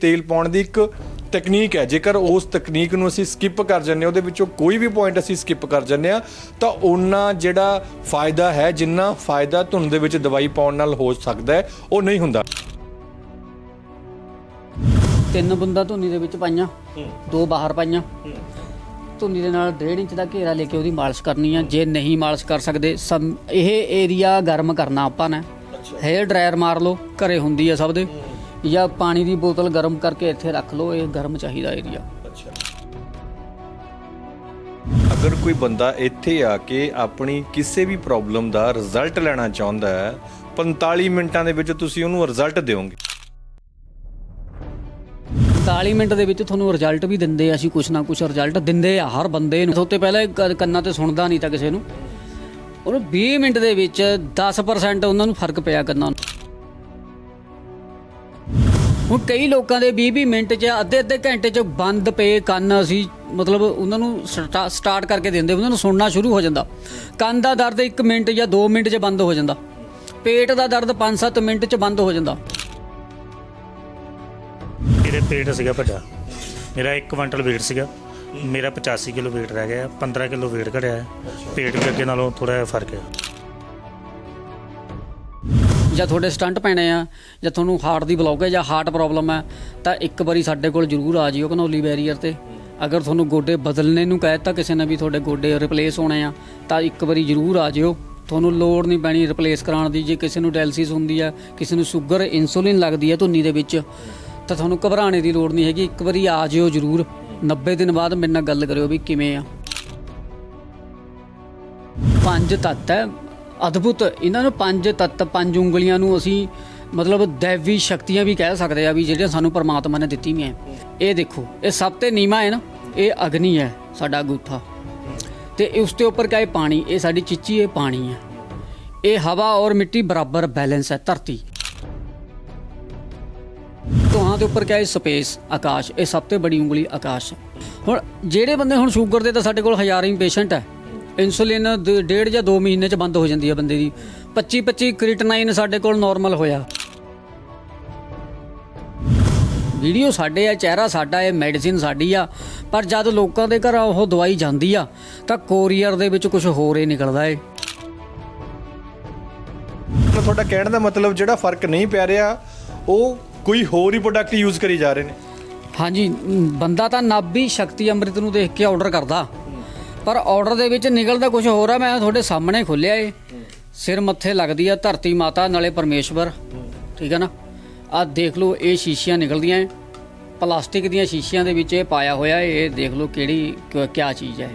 ਤੇਲ ਪਾਉਣ ਦੀ ਇੱਕ ਟੈਕਨੀਕ ਹੈ। ਜੇਕਰ ਉਸ ਤਕਨੀਕ ਨੂੰ ਅਸੀਂ ਸਕਿਪ ਕਰ ਜੰਨੇ ਉਹਦੇ ਵਿੱਚੋਂ ਕੋਈ ਵੀ ਪੁਆਇੰਟ ਅਸੀਂ ਸਕਿਪ ਕਰ ਜੰਨੇ ਆ ਤਾਂ ਉਹਨਾਂ ਜਿਹੜਾ ਫਾਇਦਾ ਹੈ ਜਿੰਨਾ ਫਾਇਦਾ ਧੁੰਨ ਦੇ ਵਿੱਚ ਦਵਾਈ ਪਾਉਣ ਨਾਲ ਹੋ ਸਕਦਾ ਹੈ ਉਹ ਨਹੀਂ ਹੁੰਦਾ। ਤਿੰਨ ਬੁੰਦਾਂ ਧੁੰਨੀ ਦੇ ਵਿੱਚ ਪਾਈਆਂ ਦੋ ਬਾਹਰ ਪਾਈਆਂ। ਧੁੰਨੀ ਦੇ ਨਾਲ 1.5 ਇੰਚ ਦਾ ਘੇਰਾ ਲੈ ਕੇ ਉਹਦੀ ਮਾਲਿਸ਼ ਕਰਨੀ ਆ। ਜੇ ਨਹੀਂ ਮਾਲਿਸ਼ ਕਰ ਸਕਦੇ ਸਮ- ਇਹ ਏਰੀਆ ਗਰਮ ਕਰਨਾ ਆਪਾਂ ਨੇ। ਹੇਅਰ ਡਰਾਇਰ ਮਾਰ ਲਓ ਘਰੇ ਹੁੰਦੀ ਆ ਸਭ ਦੇ। ਜਾਂ ਪਾਣੀ ਦੀ ਬੋਤਲ ਗਰਮ ਕਰਕੇ ਇੱਥੇ ਰੱਖ ਲਓ ਇਹ ਗਰਮ ਚਾਹੀਦਾ ਏਰੀਆ ਅੱਛਾ। ਅਗਰ ਕੋਈ ਬੰਦਾ ਇੱਥੇ ਆ ਕੇ ਆਪਣੀ ਕਿਸੇ ਵੀ ਪ੍ਰੋਬਲਮ ਦਾ ਰਿਜ਼ਲਟ ਲੈਣਾ ਚਾਹੁੰਦਾ ਹੈ 45 ਮਿੰਟਾਂ ਦੇ ਵਿੱਚ ਤੁਸੀਂ ਉਹਨੂੰ ਰਿਜ਼ਲਟ ਦਿਓਗੇ। 40 ਮਿੰਟ ਦੇ ਵਿੱਚ ਤੁਹਾਨੂੰ ਰਿਜ਼ਲਟ ਵੀ ਦਿੰਦੇ ਆ ਅਸੀਂ ਕੁਛ ਨਾ ਕੁਛ ਰਿਜ਼ਲਟ ਦਿੰਦੇ ਆ ਹਰ ਬੰਦੇ ਨੂੰ। ਤੋਂ ਤੇ ਪਹਿਲਾਂ ਕੰਨਾਂ ਤੇ ਸੁਣਦਾ ਨਹੀਂ ਤਾਂ ਕਿਸੇ ਨੂੰ। ਉਹਨੂੰ 20 ਮਿੰਟ ਦੇ ਵਿੱਚ 10% ਉਹਨਾਂ ਨੂੰ ਫ਼ਰਕ ਪਿਆ ਕੰਨਾਂ ਨੂੰ। ਹੁਣ ਕਈ ਲੋਕਾਂ ਦੇ 20 20 ਮਿੰਟ 'ਚ ਅੱਧੇ ਅੱਧੇ ਘੰਟੇ 'ਚ ਬੰਦ ਪਏ ਕੰਨ ਅਸੀਂ, ਮਤਲਬ ਉਹਨਾਂ ਨੂੰ ਸਟਾ- ਸਟਾਰਟ ਕਰਕੇ ਦਿੰਦੇ, ਉਹਨਾਂ ਨੂੰ ਸੁਣਨਾ ਸ਼ੁਰੂ ਹੋ ਜਾਂਦਾ। ਕੰਨ ਦਾ ਦਰਦ 1 ਮਿੰਟ ਜਾਂ 2 ਮਿੰਟ 'ਚ ਬੰਦ ਹੋ ਜਾਂਦਾ। ਪੇਟ ਦਾ ਦਰਦ 5-7 ਮਿੰਟ 'ਚ ਬੰਦ ਹੋ ਜਾਂਦਾ। ਮੇਰੇ ਪੇਟ ਸੀਗਾ ਵੱਡਾ। ਮੇਰਾ 1 ਕੁਇੰਟਲ weight ਸੀਗਾ। ਮੇਰਾ 85 ਕਿਲੋ weight ਰਹਿ ਗਿਆ। 15 ਕਿਲੋ weight ਘਟਿਆ। ਪੇਟ ਵੀ ਅੱਗੇ ਨਾਲੋਂ ਥੋੜਾ ਜਿਹਾ ਫ਼ਰਕ ਹੈ। ਜਾਂ ਤੁਹਾਡੇ ਸਟੰਟ ਪੈਣੇ ਆ, ਜਾਂ ਤੁਹਾਨੂੰ ਹਾਰਟ ਦੀ ਬਲੌਕ ਹੈ ਜਾਂ ਹਾਰਟ ਪ੍ਰੋਬਲਮ ਹੈ, ਤਾਂ ਇੱਕ ਵਾਰੀ ਸਾਡੇ ਕੋਲ ਜਰੂਰ ਆ ਜਿਓ ਘਨੌਲੀ ਬੈਰੀਅਰ ਤੇ। ਅਗਰ ਤੁਹਾਨੂੰ ਗੋਡੇ ਬਦਲਣੇ ਨੂੰ ਕਹਿਤਾ ਕਿਸੇ ਨੇ ਵੀ ਤੁਹਾਡੇ ਗੋਡੇ ਰਿਪਲੇਸ ਹੋਣੇ ਆ, ਤਾਂ ਇੱਕ ਵਾਰੀ ਜਰੂਰ ਆ ਜਿਓ। ਤੁਹਾਨੂੰ ਲੋੜ ਨਹੀਂ ਪੈਣੀ ਰਿਪਲੇਸ ਕਰਾਉਣ ਦੀ, ਜੇ ਕਿਸੇ ਨੂੰ ਡਾਇਲਿਸਿਸ ਹੁੰਦੀ ਆ ਕਿਸੇ ਨੂੰ ਸ਼ੂਗਰ ਇਨਸੂਲਿਨ ਲੱਗਦੀ ਹੈ ਧੁੰਨੀ ਦੇ ਵਿੱਚ, ਤਾਂ ਤੁਹਾਨੂੰ ਘਬਰਾਉਣੇ ਦੀ ਲੋੜ ਨਹੀਂ ਹੈਗੀ, ਇੱਕ ਵਾਰੀ ਆ ਜਿਓ ਜਰੂਰ। 90 ਦਿਨ ਬਾਅਦ ਮੇਰੇ ਨਾਲ ਗੱਲ ਕਰਿਓ ਵੀ ਕਿਵੇਂ ਆ। ਪੰਜ ਤੱਤ ਹੈ। ਅਦਭੁਤ ਇਹਨਾਂ ਨੂੰ ਪੰਜ ਤੱਤ, ਪੰਜ ਉਂਗਲੀਆਂ ਨੂੰ ਅਸੀਂ ਮਤਲਬ ਦੇਵੀ ਸ਼ਕਤੀਆਂ ਵੀ ਕਹਿ ਸਕਦੇ ਆ ਵੀ ਜਿਹੜੀਆਂ ਸਾਨੂੰ ਪਰਮਾਤਮਾ ਨੇ ਦਿੱਤੀਆਂ ਇਹ ਦੇਖੋ, ਇਹ ਸਭ ਤੇ ਨੀਮਾ ਹੈ ਨਾ, ਇਹ ਅਗਨੀ ਹੈ ਸਾਡਾ ਗੁੱਠਾ ਤੇ ਉਸ ਦੇ ਉੱਪਰ ਕਿਆ ਪਾਣੀ, ਇਹ ਸਾਡੀ ਚਿੱਚੀ ਇਹ ਪਾਣੀ ਹੈ। ਇਹ ਹਵਾ ਔਰ ਮਿੱਟੀ ਬਰਾਬਰ ਬੈਲੈਂਸ ਹੈ, ਧਰਤੀ। ਤੁਹਾਂ ਦੇ ਉੱਪਰ ਕਿਆ ਸਪੇਸ, ਆਕਾਸ਼, ਇਹ ਸਭ ਤੋਂ ਬੜੀ ਉਂਗਲੀ ਆਕਾਸ਼ ਹੁਣ ਜਿਹੜੇ ਬੰਦੇ ਹੁਣ ਸ਼ੂਗਰ ਦੇ ਤਾਂ ਸਾਡੇ ਕੋਲ ਹਜ਼ਾਰਾਂ ਹੀ ਪੇਸ਼ੈਂਟ ਹੈ। ਇਨਸੂਲਿਨ ਡੇਢ ਜਾਂ 2 ਮਹੀਨੇ ਚ ਬੰਦ ਹੋ ਜਾਂਦੀ ਹੈ ਬੰਦੇ ਦੀ। 25 25 ਕ੍ਰਿਟਨਾਈਨ ਸਾਡੇ ਕੋਲ ਨਾਰਮਲ ਹੋਇਆ। ਵੀਡੀਓ ਸਾਡੇ ਆ ਚਿਹਰਾ ਸਾਡਾ ਹੈ ਮੈਡੀਸਿਨ ਸਾਡੀ ਆ। ਪਰ ਜਦ ਲੋਕਾਂ ਦੇ ਘਰ ਉਹ ਦਵਾਈ ਜਾਂਦੀ ਆ ਤਾਂ ਕੋਰੀਅਰ ਦੇ ਵਿੱਚ ਕੁਝ ਹੋਰ ਹੀ ਨਿਕਲਦਾ ਏ। ਤੁਹਾਡਾ ਕਹਿਣ ਦਾ ਮਤਲਬ ਜਿਹੜਾ ਫ਼ਰਕ ਨਹੀਂ ਪੈ ਰਿਹਾ ਉਹ ਕੋਈ ਹੋਰ ਹੀ ਪ੍ਰੋਡਕਟ ਯੂਜ਼ ਕਰੀ ਜਾ ਰਹੇ ਨੇ। ਹਾਂਜੀ ਬੰਦਾ ਤਾਂ ਨਾਭੀ ਸ਼ਕਤੀ ਅੰਮ੍ਰਿਤ ਨੂੰ ਦੇਖ ਕੇ ਆਰਡਰ ਕਰਦਾ। ਪਰ ਆਰਡਰ ਦੇ ਵਿੱਚ ਨਿਕਲਦਾ ਕੁਝ ਹੋਰ ਆ ਮੈਂ ਤੁਹਾਡੇ ਸਾਹਮਣੇ ਖੋਲਿਆ ਏ। ਸਿਰ ਮੱਥੇ ਲੱਗਦੀ ਆ ਧਰਤੀ ਮਾਤਾ ਨਾਲੇ ਪਰਮੇਸ਼ਵਰ। ਠੀਕ ਹੈ ਨਾ? ਆਹ ਦੇਖ ਲਓ ਇਹ ਸ਼ੀਸ਼ੀਆਂ ਨਿਕਲਦੀਆਂ ਏ। ਪਲਾਸਟਿਕ ਦੀਆਂ ਸ਼ੀਸ਼ੀਆਂ ਦੇ ਵਿੱਚ ਇਹ ਪਾਇਆ ਹੋਇਆ ਇਹ ਦੇਖ ਲਓ ਕਿਹੜੀ ਕੀ ਚੀਜ਼ ਹੈ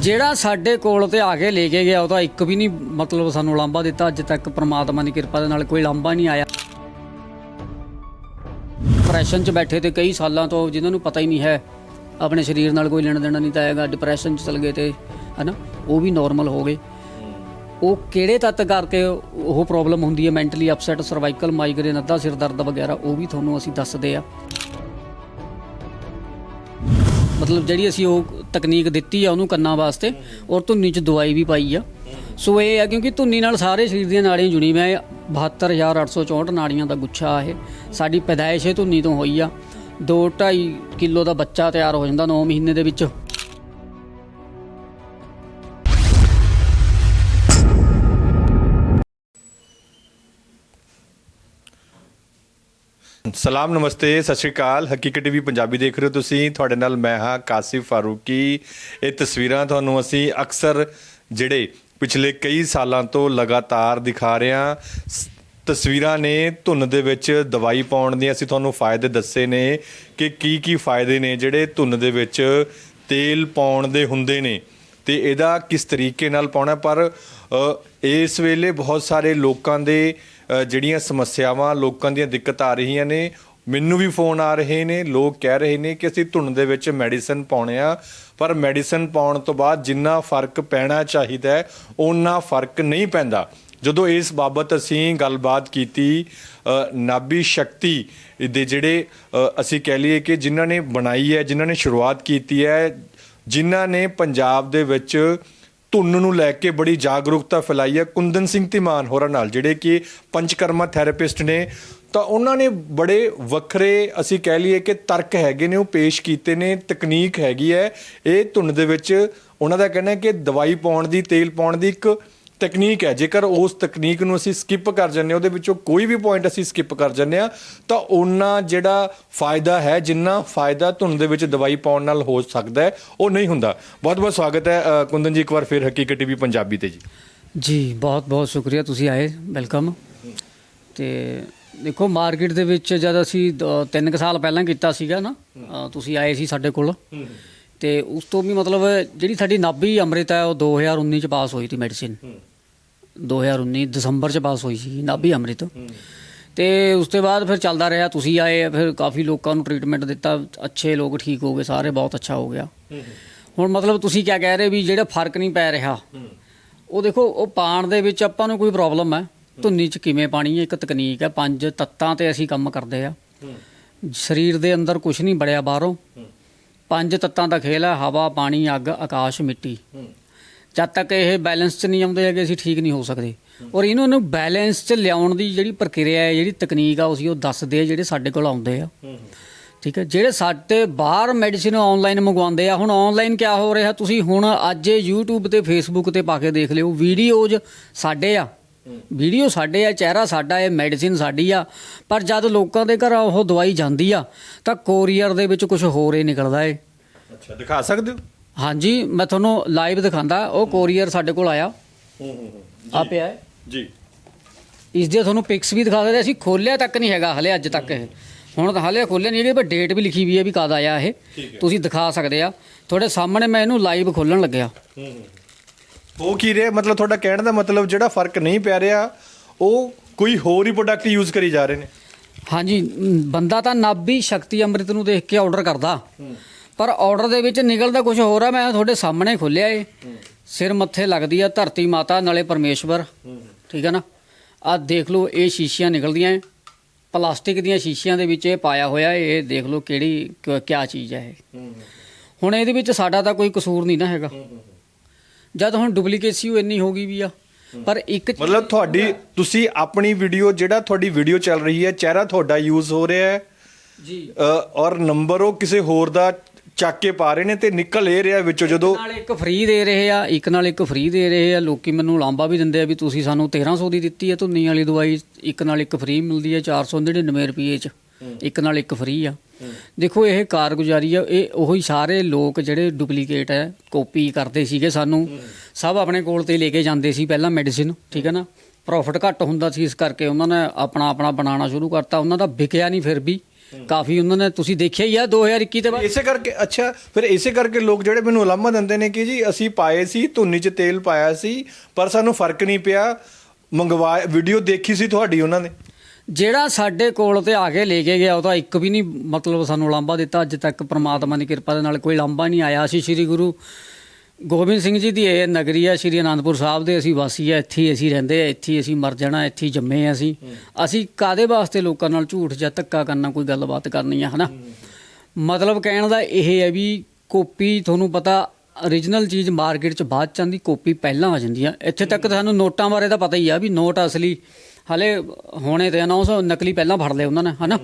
ਜਿਹੜਾ ਸਾਡੇ ਕੋਲ ਤੇ ਆ ਕੇ ਲੈ ਕੇ ਗਿਆ ਉਹ ਤਾਂ ਇੱਕ ਵੀ ਨਹੀਂ ਮਤਲਬ ਸਾਨੂੰ ਲਾਂਭਾ ਦਿੱਤਾ। ਅੱਜ ਤੱਕ ਪ੍ਰਮਾਤਮਾ ਦੀ ਕਿਰਪਾ ਦੇ ਨਾਲ ਕੋਈ ਲਾਂਭਾ ਨਹੀਂ ਆਇਆ। ਡਿਪਰੈਸ਼ਨ 'ਚ ਬੈਠੇ ਤੇ ਕਈ ਸਾਲਾਂ ਤੋਂ ਜਿਨ੍ਹਾਂ ਨੂੰ ਪਤਾ ਹੀ ਨਹੀਂ ਹੈ ਆਪਣੇ ਸਰੀਰ ਨਾਲ ਕੋਈ ਲੈਣ ਦੇਣਾ ਨਹੀਂ ਤਾਂ ਹੈਗਾ ਡਿਪਰੈਸ਼ਨ 'ਚ ਚਲ ਗਏ ਤੇ, ਹਨਾ? ਉਹ ਵੀ ਨਾਰਮਲ ਹੋ ਗਏ। ਉਹ ਕਿਹੜੇ ਤੱਤ ਕਰਕੇ ਉਹ ਪ੍ਰੋਬਲਮ ਹੁੰਦੀ ਹੈ ਮੈਂਟਲੀ ਅਪਸੈਟ ਸਰਵਾਈਕਲ ਮਾਈਗ੍ਰੇਨ ਅੱਧਾ ਸਿਰ ਦਰਦ ਵਗੈਰਾ, ਉਹ ਵੀ ਤੁਹਾਨੂੰ ਅਸੀਂ ਦੱਸਦੇ ਆ। ਮਤਲਬ ਜਿਹੜੀ ਅਸੀਂ ਉਹ ਤਕਨੀਕ ਦਿੱਤੀ ਆ ਉਹਨੂੰ ਕੰਨਾਂ ਵਾਸਤੇ, ਔਰ ਧੁੰਨੀ 'ਚ ਦਵਾਈ ਵੀ ਪਾਈ ਆ। ਸੋ ਇਹ ਆ ਕਿਉਂਕਿ ਧੁੰਨੀ ਨਾਲ ਸਾਰੇ ਸਰੀਰ ਦੀਆਂ ਨਾੜੀਆਂ ਜੁੜੀ ਮੈਂ 72864 ਨਾੜੀਆਂ ਦਾ ਗੁੱਛਾ ਇਹ। ਸਾਡੀ ਪੈਦਾਇਸ਼ ਇਹ ਧੁੰਨੀ ਤੋਂ ਹੋਈ ਆ। 2.5 ਕਿਲੋ ਦਾ ਬੱਚਾ ਤਿਆਰ ਹੋ ਜਾਂਦਾ 9 ਮਹੀਨੇ ਦੇ ਵਿੱਚ। ਸਲਾਮ, ਨਮਸਤੇ, ਸਤਿ ਸ਼੍ਰੀ ਅਕਾਲ। ਹਕੀਕਤ ਟੀਵੀ ਪੰਜਾਬੀ ਦੇਖ ਰਹੇ ਹੋ ਤੁਸੀਂ। ਤੁਹਾਡੇ ਨਾਲ ਮੈਂ ਹਾਂ ਕਾਸਿਫ ਫਾਰੂਕੀ। ਇਹ ਤਸਵੀਰਾਂ ਤੁਹਾਨੂੰ ਅਸੀਂ ਅਕਸਰ ਜਿਹੜੇ ਪਿਛਲੇ ਕਈ ਸਾਲਾਂ ਤੋਂ ਲਗਾਤਾਰ ਦਿਖਾ ਰਹੇ ਹਾਂ। ਤਸਵੀਰਾਂ ਨੇ ਧੁੰਨ ਦੇ ਵਿੱਚ ਦਵਾਈ ਪਾਉਣ ਦੀਆਂ ਅਸੀਂ ਤੁਹਾਨੂੰ ਫਾਇਦੇ ਦੱਸੇ ਨੇ ਕਿ ਕੀ ਕੀ ਫਾਇਦੇ ਨੇ ਜਿਹੜੇ ਧੁੰਨ ਦੇ ਵਿੱਚ ਤੇਲ ਪਾਉਣ ਦੇ ਹੁੰਦੇ ਨੇ ਤੇ ਇਹਦਾ ਕਿਸ ਤਰੀਕੇ ਨਾਲ ਪਾਉਣਾ ਪਰ ਇਸ ਵੇਲੇ ਬਹੁਤ ਸਾਰੇ ਲੋਕਾਂ ਦੇ ਜਿਹੜੀਆਂ ਸਮੱਸਿਆਵਾਂ, ਲੋਕਾਂ ਦੀਆਂ ਦਿੱਕਤ ਆ ਰਹੀਆਂ ਨੇ, ਮੈਨੂੰ ਵੀ ਫੋਨ ਆ ਰਹੇ ਨੇ, ਲੋਕ ਕਹਿ ਰਹੇ ਨੇ ਕਿ ਅਸੀਂ ਧੁੰਨ ਦੇ ਵਿੱਚ ਮੈਡੀਸਨ ਪਾਉਣੇ ਆ, ਪਰ ਮੈਡੀਸਨ ਪਾਉਣ ਤੋਂ ਬਾਅਦ ਜਿੰਨਾ ਫ਼ਰਕ ਪੈਣਾ ਚਾਹੀਦਾ ਹੈ, ਓਨਾ ਫ਼ਰਕ ਨਹੀਂ ਪੈਂਦਾ। ਜਦੋਂ ਇਸ ਬਾਬਤ ਅਸੀਂ ਗੱਲਬਾਤ ਕੀਤੀ ਅ, ਨਾਭੀ ਸ਼ਕਤੀ ਦੇ ਜਿਹੜੇ ਅਸੀਂ ਕਹਿ ਲਈਏ ਕਿ ਜਿਨ੍ਹਾਂ ਨੇ ਬਣਾਈ ਹੈ ਜਿਨ੍ਹਾਂ ਨੇ ਸ਼ੁਰੂਆਤ ਕੀਤੀ ਹੈ ਜਿਨ੍ਹਾਂ ਨੇ ਪੰਜਾਬ ਦੇ ਵਿੱਚ ਧੁੰਨ ਨੂੰ ਲੈ ਕੇ ਬੜੀ ਜਾਗਰੂਕਤਾ ਫੈਲਾਈ ਹੈ ਕੁੰਦਨ ਸਿੰਘ ਧੀਮਾਨ ਹੋਰਾਂ ਨਾਲ ਜਿਹੜੇ ਕਿ ਪੰਚਕਰਮਾ ਥੈਰੇਪਿਸਟ ਨੇ ਤਾਂ ਉਹਨਾਂ ਨੇ ਬੜੇ ਵੱਖਰੇ ਅਸੀਂ ਕਹਿ ਲਈਏ ਕਿ ਤਰਕ ਹੈਗੇ ਨੇ ਉਹ ਪੇਸ਼ ਕੀਤੇ ਨੇ ਤਕਨੀਕ ਹੈਗੀ ਹੈ ਇਹ ਧੁੰਨ ਦੇ ਵਿੱਚ ਉਹਨਾਂ ਦਾ ਕਹਿਣਾ ਹੈ ਕਿ ਦਵਾਈ ਪਾਉਣ ਦੀ ਤੇਲ ਪਾਉਣ ਦੀ ਇੱਕ ਤਕਨੀਕ ਹੈ। ਜੇਕਰ ਉਸ ਤਕਨੀਕ ਨੂੰ ਅਸੀਂ ਸਕਿਪ ਕਰ ਜੰਨੇ ਉਹਦੇ ਵਿੱਚੋਂ ਕੋਈ ਵੀ ਪੁਆਇੰਟ ਅਸੀਂ ਸਕਿਪ ਕਰ ਜੰਨੇ ਆ ਤਾਂ ਉਹਨਾਂ ਜਿਹੜਾ ਫਾਇਦਾ ਹੈ, ਜਿੰਨਾ ਫਾਇਦਾ ਧੁੰਨ ਦੇ ਵਿੱਚ ਦਵਾਈ ਪਾਉਣ ਨਾਲ ਹੋ ਸਕਦਾ ਹੈ, ਉਹ ਨਹੀਂ ਹੁੰਦਾ। ਬਹੁਤ ਬਹੁਤ ਸਵਾਗਤ ਹੈ ਕੁੰਦਨ ਜੀ ਇੱਕ ਵਾਰ ਫਿਰ ਹਕੀਕਤ ਟੀਵੀ ਪੰਜਾਬੀ ਤੇ ਜੀ। ਜੀ ਬਹੁਤ ਬਹੁਤ ਸ਼ੁਕਰੀਆ, ਤੁਸੀਂ ਆਏ, ਵੈਲਕਮ। ਤੇ ਦੇਖੋ, ਮਾਰਕੀਟ ਦੇ ਵਿੱਚ ਜਦ ਅਸੀਂ ਦ- ਤਿੰਨ ਕੁ ਸਾਲ ਪਹਿਲਾਂ ਕੀਤਾ ਸੀਗਾ ਨਾ ਤੁਸੀਂ ਆਏ ਸੀ ਸਾਡੇ ਕੋਲ। ਤੇ ਉਸ ਤੋਂ ਵੀ ਮਤਲਬ ਜਿਹੜੀ ਸਾਡੀ ਨਾਭੀ ਅੰਮ੍ਰਿਤ ਹੈ, ਉਹ 2019 ਚ ਪਾਸ ਹੋਈ ਸੀ ਮੈਡੀਸਿਨ 2019 ਦਸੰਬਰ ਚ ਪਾਸ ਹੋਈ ਸੀ ਨਾਭੀ ਅੰਮ੍ਰਿਤ। ਤੇ ਉਸ ਤੋਂ ਬਾਅਦ ਫਿਰ ਚੱਲਦਾ ਰਿਹਾ, ਤੁਸੀਂ ਆਏ, ਫਿਰ ਕਾਫੀ ਲੋਕਾਂ ਨੂੰ ਟ੍ਰੀਟਮੈਂਟ ਦਿੱਤਾ, ਅੱਛੇ ਲੋਕ ਠੀਕ ਹੋ ਗਏ, ਸਾਰੇ ਬਹੁਤ ਅੱਛਾ ਹੋ ਗਿਆ। ਹੁਣ ਮਤਲਬ ਤੁਸੀਂ ਕੀ ਕਹਿ ਰਹੇ ਵੀ ਜਿਹੜਾ ਫ਼ਰਕ ਨਹੀਂ ਪੈ ਰਿਹਾ, ਉਹ ਦੇਖੋ, ਉਹ ਪਾਣ ਦੇ ਵਿੱਚ ਆਪਾਂ ਨੂੰ ਕੋਈ ਪ੍ਰੋਬਲਮ ਹੈ। ਧੁੰਨੀ ਚ ਕਿਵੇਂ ਪਾਣੀ ਹੈ, ਇੱਕ ਤਕਨੀਕ ਹੈ, ਪੰਜ ਤੱਤਾਂ ਤੇ ਅਸੀਂ ਕੰਮ ਕਰਦੇ ਆ। ਸਰੀਰ ਦੇ ਅੰਦਰ ਕੁਝ ਨਹੀਂ ਬੜਿਆ ਬਾਹਰੋਂ। ਪੰਜ ਤੱਤਾਂ ਦਾ ਖੇਲ ਹੈ, ਹਵਾ, ਪਾਣੀ, ਅੱਗ, ਆਕਾਸ਼, ਮਿੱਟੀ। ਜਦ ਤੱਕ ਇਹ ਬੈਲੈਂਸ 'ਚ ਨਹੀਂ ਆਉਂਦੇ ਹੈਗੇ ਅਸੀਂ ਠੀਕ ਨਹੀਂ ਹੋ ਸਕਦੇ। ਔਰ ਇਹਨਾਂ ਨੂੰ ਬੈਲੈਂਸ 'ਚ ਲਿਆਉਣ ਦੀ ਜਿਹੜੀ ਪ੍ਰਕਿਰਿਆ ਹੈ ਜਿਹੜੀ ਤਕਨੀਕ ਆ ਅਸੀਂ ਉਹ ਦੱਸਦੇ ਆ ਜਿਹੜੇ ਸਾਡੇ ਕੋਲ ਆਉਂਦੇ ਆ। ਠੀਕ ਹੈ? ਜਿਹੜੇ ਸਾਡੇ ਬਾਹਰ ਮੈਡੀਸਿਨ ਆਨਲਾਈਨ ਮੰਗਵਾਉਂਦੇ ਆ ਹੁਣ ਆਨਲਾਈਨ ਕਿਆ ਹੋ ਰਿਹਾ? ਤੁਸੀਂ ਹੁਣ ਅੱਜ YouTube ਤੇ Facebook ਤੇ ਪਾ ਕੇ ਦੇਖ ਲਿਓ ਵੀਡੀਓਜ਼ ਸਾਡੇ ਆ। ਵੀਡੀਓ ਸਾਡੇ ਆ ਚਿਹਰਾ ਸਾਡਾ ਹੈ ਮੈਡੀਸਿਨ ਸਾਡੀ ਆ। ਪਰ ਜਦ ਲੋਕਾਂ ਦੇ ਘਰ ਉਹ ਦਵਾਈ ਜਾਂਦੀ ਆ ਤਾਂ ਕੋਰੀਅਰ ਦੇ ਵਿੱਚ ਕੁਝ ਹੋਰ ਹੀ ਨਿਕਲਦਾ ਏ। ਅੱਛਾ ਦਿਖਾ ਸਕਦੇ ਹੋ? ਹਾਂਜੀ ਮੈਂ ਤੁਹਾਨੂੰ ਲਾਈਵ ਦਿਖਾਉਂਦਾ। ਉਹ ਕੋਰੀਅਰ ਸਾਡੇ ਕੋਲ ਆਇਆ। ਆ ਪਿਆ ਹੈ। ਜੀ। ਇਸ ਦੇ ਤੁਹਾਨੂੰ ਪਿਕਸ ਵੀ ਦਿਖਾ ਸਕਦੇ ਅਸੀਂ ਖੋਲਿਆ ਤੱਕ ਨਹੀਂ ਹੈਗਾ ਹਲੇ ਅੱਜ ਤੱਕ। ਇਹ ਹੁਣ ਤਾਂ ਹਲੇ ਖੋਲਿਆ ਨਹੀਂ ਹੈਗਾ ਪਰ ਡੇਟ ਵੀ ਲਿਖੀ ਵੀ ਹੈ ਵੀ ਕਦ ਆਇਆ ਇਹ। ਤੁਸੀਂ ਦਿਖਾ ਸਕਦੇ ਆ। ਤੁਹਾਡੇ ਸਾਹਮਣੇ ਮੈਂ ਇਹਨੂੰ ਲਾਈਵ ਖੋਲਣ ਲੱਗਿਆ। ਉਹ ਕੀ ਰਿਹਾ? ਮਤਲਬ ਤੁਹਾਡਾ ਕਹਿਣ ਦਾ ਮਤਲਬ ਜਿਹੜਾ ਫ਼ਰਕ ਨਹੀਂ ਪੈ ਰਿਹਾ ਉਹ ਕੋਈ ਹੋਰ ਹੀ ਪ੍ਰੋਡਕਟ ਯੂਜ਼ ਕਰੀ ਜਾ ਰਹੇ ਨੇ। ਹਾਂਜੀ ਮ, ਬੰਦਾ ਤਾਂ ਨਾਭੀ ਸ਼ਕਤੀ ਅੰਮ੍ਰਿਤ ਨੂੰ ਦੇਖ ਕੇ ਆਰਡਰ ਕਰਦਾ। ਪਰ ਆਰਡਰ ਦੇ ਵਿੱਚ ਨਿਕਲਦਾ ਕੁਝ ਹੋਰ ਆ ਮੈਂ ਤੁਹਾਡੇ ਸਾਹਮਣੇ ਖੋਲਿਆ ਏ। ਸਿਰ ਮੱਥੇ ਲੱਗਦੀ ਆ ਧਰਤੀ ਮਾਤਾ ਨਾਲੇ ਪਰਮੇਸ਼ਵਰ। ਠੀਕ ਹੈ ਨਾ? ਆਹ ਦੇਖ ਲਓ ਇਹ ਸ਼ੀਸ਼ੀਆਂ ਨਿਕਲਦੀਆਂ ਏ। ਪਲਾਸਟਿਕ ਦੀਆਂ ਸ਼ੀਸ਼ੀਆਂ ਦੇ ਵਿੱਚ ਇਹ ਪਾਇਆ ਹੋਇਆ ਇਹ ਦੇਖ ਲਓ ਕਿਹੜੀ ਕਿਆ ਚੀਜ਼ ਹੈ ਇਹ ਹੁਣ ਇਹਦੇ ਵਿੱਚ ਸਾਡਾ ਤਾਂ ਕੋਈ ਕਸੂਰ ਨਹੀਂ ਨਾ ਹੈਗਾ। ਜਦ ਹੁਣ ਡੁਪਲੀਕੇਸੀ ਇੰਨੀ ਹੋ ਗਈ ਵੀ ਆ। ਪਰ ਇੱਕ ਮਤਲਬ ਤੁਹਾਡੀ ਤੁਸੀਂ ਆਪਣੀ ਵੀਡੀਓ ਜਿਹੜਾ ਤੁਹਾਡੀ ਵੀਡੀਓ ਚੱਲ ਰਹੀ ਹੈ ਚਿਹਰਾ ਤੁਹਾਡਾ ਯੂਜ਼ ਹੋ ਰਿਹਾ ਹੈ। ਜੀ। ਔਰ ਨੰਬਰ ਉਹ ਕਿਸੇ ਹੋਰ ਦਾ ਚੱਕ ਕੇ ਪਾ ਰਹੇ ਨੇ ਤੇ ਨਿਕਲ ਇਹ ਰਿਹਾ ਵਿੱਚੋਂ ਜਦੋਂ ਨਾਲ ਇੱਕ ਫ੍ਰੀ ਦੇ ਰਹੇ ਆ, ਇੱਕ ਨਾਲ ਇੱਕ ਫ੍ਰੀ ਦੇ ਰਹੇ ਆ। ਲੋਕੀ ਮੈਨੂੰ ਲਾਂਬਾ ਵੀ ਦਿੰਦੇ ਆ ਵੀ ਤੁਸੀਂ ਸਾਨੂੰ 1300 ਦੀ ਦਿੱਤੀ ਹੈ ਧੁੰਨੀ ਵਾਲੀ ਦਵਾਈ, ਇੱਕ ਨਾਲ ਇੱਕ ਫ੍ਰੀ ਮਿਲਦੀ ਹੈ 499 ਰੁਪਏ ਚ। ਇੱਕ ਨਾਲ ਇੱਕ ਫ੍ਰੀ ਆ। ਦੇਖੋ ਇਹ ਕਾਰਗੁਜ਼ਾਰੀ ਆ, ਇਹ ਉਹੀ ਸਾਰੇ ਲੋਕ ਜਿਹੜੇ ਡੁਪਲੀਕੇਟ ਹੈ ਕਾਪੀ ਕਰਦੇ ਸੀਗੇ ਸਾਨੂੰ। ਸਭ ਆਪਣੇ ਕੋਲ ਤੇ ਲੈ ਕੇ ਜਾਂਦੇ ਸੀ ਪਹਿਲਾਂ ਮੈਡੀਸਿਨ ਠੀਕ ਹੈ ਨਾ? ਪ੍ਰੋਫਿਟ ਘੱਟ ਹੁੰਦਾ ਸੀ ਇਸ ਕਰਕੇ ਉਹਨਾਂ ਨੇ ਆਪਣਾ ਆਪਣਾ ਬਣਾਉਣਾ ਸ਼ੁਰੂ ਕਰਤਾ। ਉਹਨਾਂ ਦਾ ਵਿਕਿਆ ਨਹੀਂ ਫਿਰ ਵੀ। ਕਾਫੀ ਉਹਨਾਂ ਨੇ ਤੁਸੀਂ ਦੇਖਿਆ ਹੀ ਆ 2021 ਤੇ ਬਾਅਦ? ਇਸੇ ਕਰਕੇ ਅੱਛਾ ਫਿਰ ਇਸੇ ਕਰਕੇ ਲੋਕ ਜਿਹੜੇ ਮੈਨੂੰ ਉਲਾਮਾ ਦਿੰਦੇ ਨੇ ਕਿ ਜੀ ਅਸੀਂ ਪਾਏ ਸੀ ਧੁੰਨੀ 'ਚ ਤੇਲ ਪਾਇਆ ਸੀ ਪਰ ਸਾਨੂੰ ਫ਼ਰਕ ਨਹੀਂ ਪਿਆ। ਮੰਗਵਾ ਵੀਡੀਓ ਦੇਖੀ ਸੀ ਤੁਹਾਡੀ ਉਹਨਾਂ ਨੇ। ਜਿਹੜਾ ਸਾਡੇ ਕੋਲ ਤੇ ਆ ਕੇ ਲੈ ਕੇ ਗਿਆ ਉਹ ਤਾਂ ਇੱਕ ਵੀ ਨਹੀਂ ਮਤਲਬ ਸਾਨੂੰ ਲਾਂਬਾ ਦਿੱਤਾ। ਅੱਜ ਤੱਕ ਪ੍ਰਮਾਤਮਾ ਦੀ ਕਿਰਪਾ ਦੇ ਨਾਲ ਕੋਈ ਲਾਂਬਾ ਨਹੀਂ ਆਇਆ। ਅਸੀਂ ਸ੍ਰੀ ਗੁਰੂ ਗੋਬਿੰਦ ਸਿੰਘ ਜੀ ਦੀ ਇਹ ਨਗਰੀ ਹੈ ਸ੍ਰੀ ਅਨੰਦਪੁਰ ਸਾਹਿਬ ਦੇ ਅਸੀਂ ਵਾਸੀ ਆ ਇੱਥੇ ਅਸੀਂ ਰਹਿੰਦੇ ਆ ਇੱਥੇ ਅਸੀਂ ਮਰ ਜਾਣਾ ਇੱਥੇ ਜੰਮੇ ਆ ਅਸੀਂ। ਅਸੀਂ ਕਾਦੇ ਵਾਸਤੇ ਲੋਕਾਂ ਨਾਲ ਝੂਠ ਜਾਂ ਧੱਕਾ ਕਰਨਾ ਕੋਈ ਗੱਲਬਾਤ ਕਰਨੀ ਆ ਹਨਾ? ਮਤਲਬ ਕਹਿਣ ਦਾ ਇਹ ਹੈ ਵੀ ਕਾਪੀ ਤੁਹਾਨੂੰ ਪਤਾ origignal ਚੀਜ਼ ਮਾਰਕੀਟ 'ਚ ਬਾਅਦ ਚ ਆਉਂਦੀ ਕਾਪੀ ਪਹਿਲਾਂ ਆ ਜਾਂਦੀ ਆ। ਇੱਥੇ ਤੱਕ ਸਾਨੂੰ ਨੋਟਾਂ ਬਾਰੇ ਤਾਂ ਪਤਾ ਹੀ ਆ ਵੀ ਨੋਟ ਅਸਲੀ ਹਲੇ ਹੋਣੇ ਤੇ ਅਨਾਉਂਸ ਨਕਲੀ ਪਹਿਲਾਂ ਫੜ ਲਏ ਉਹਨਾਂ ਨੇ ਹਨਾ?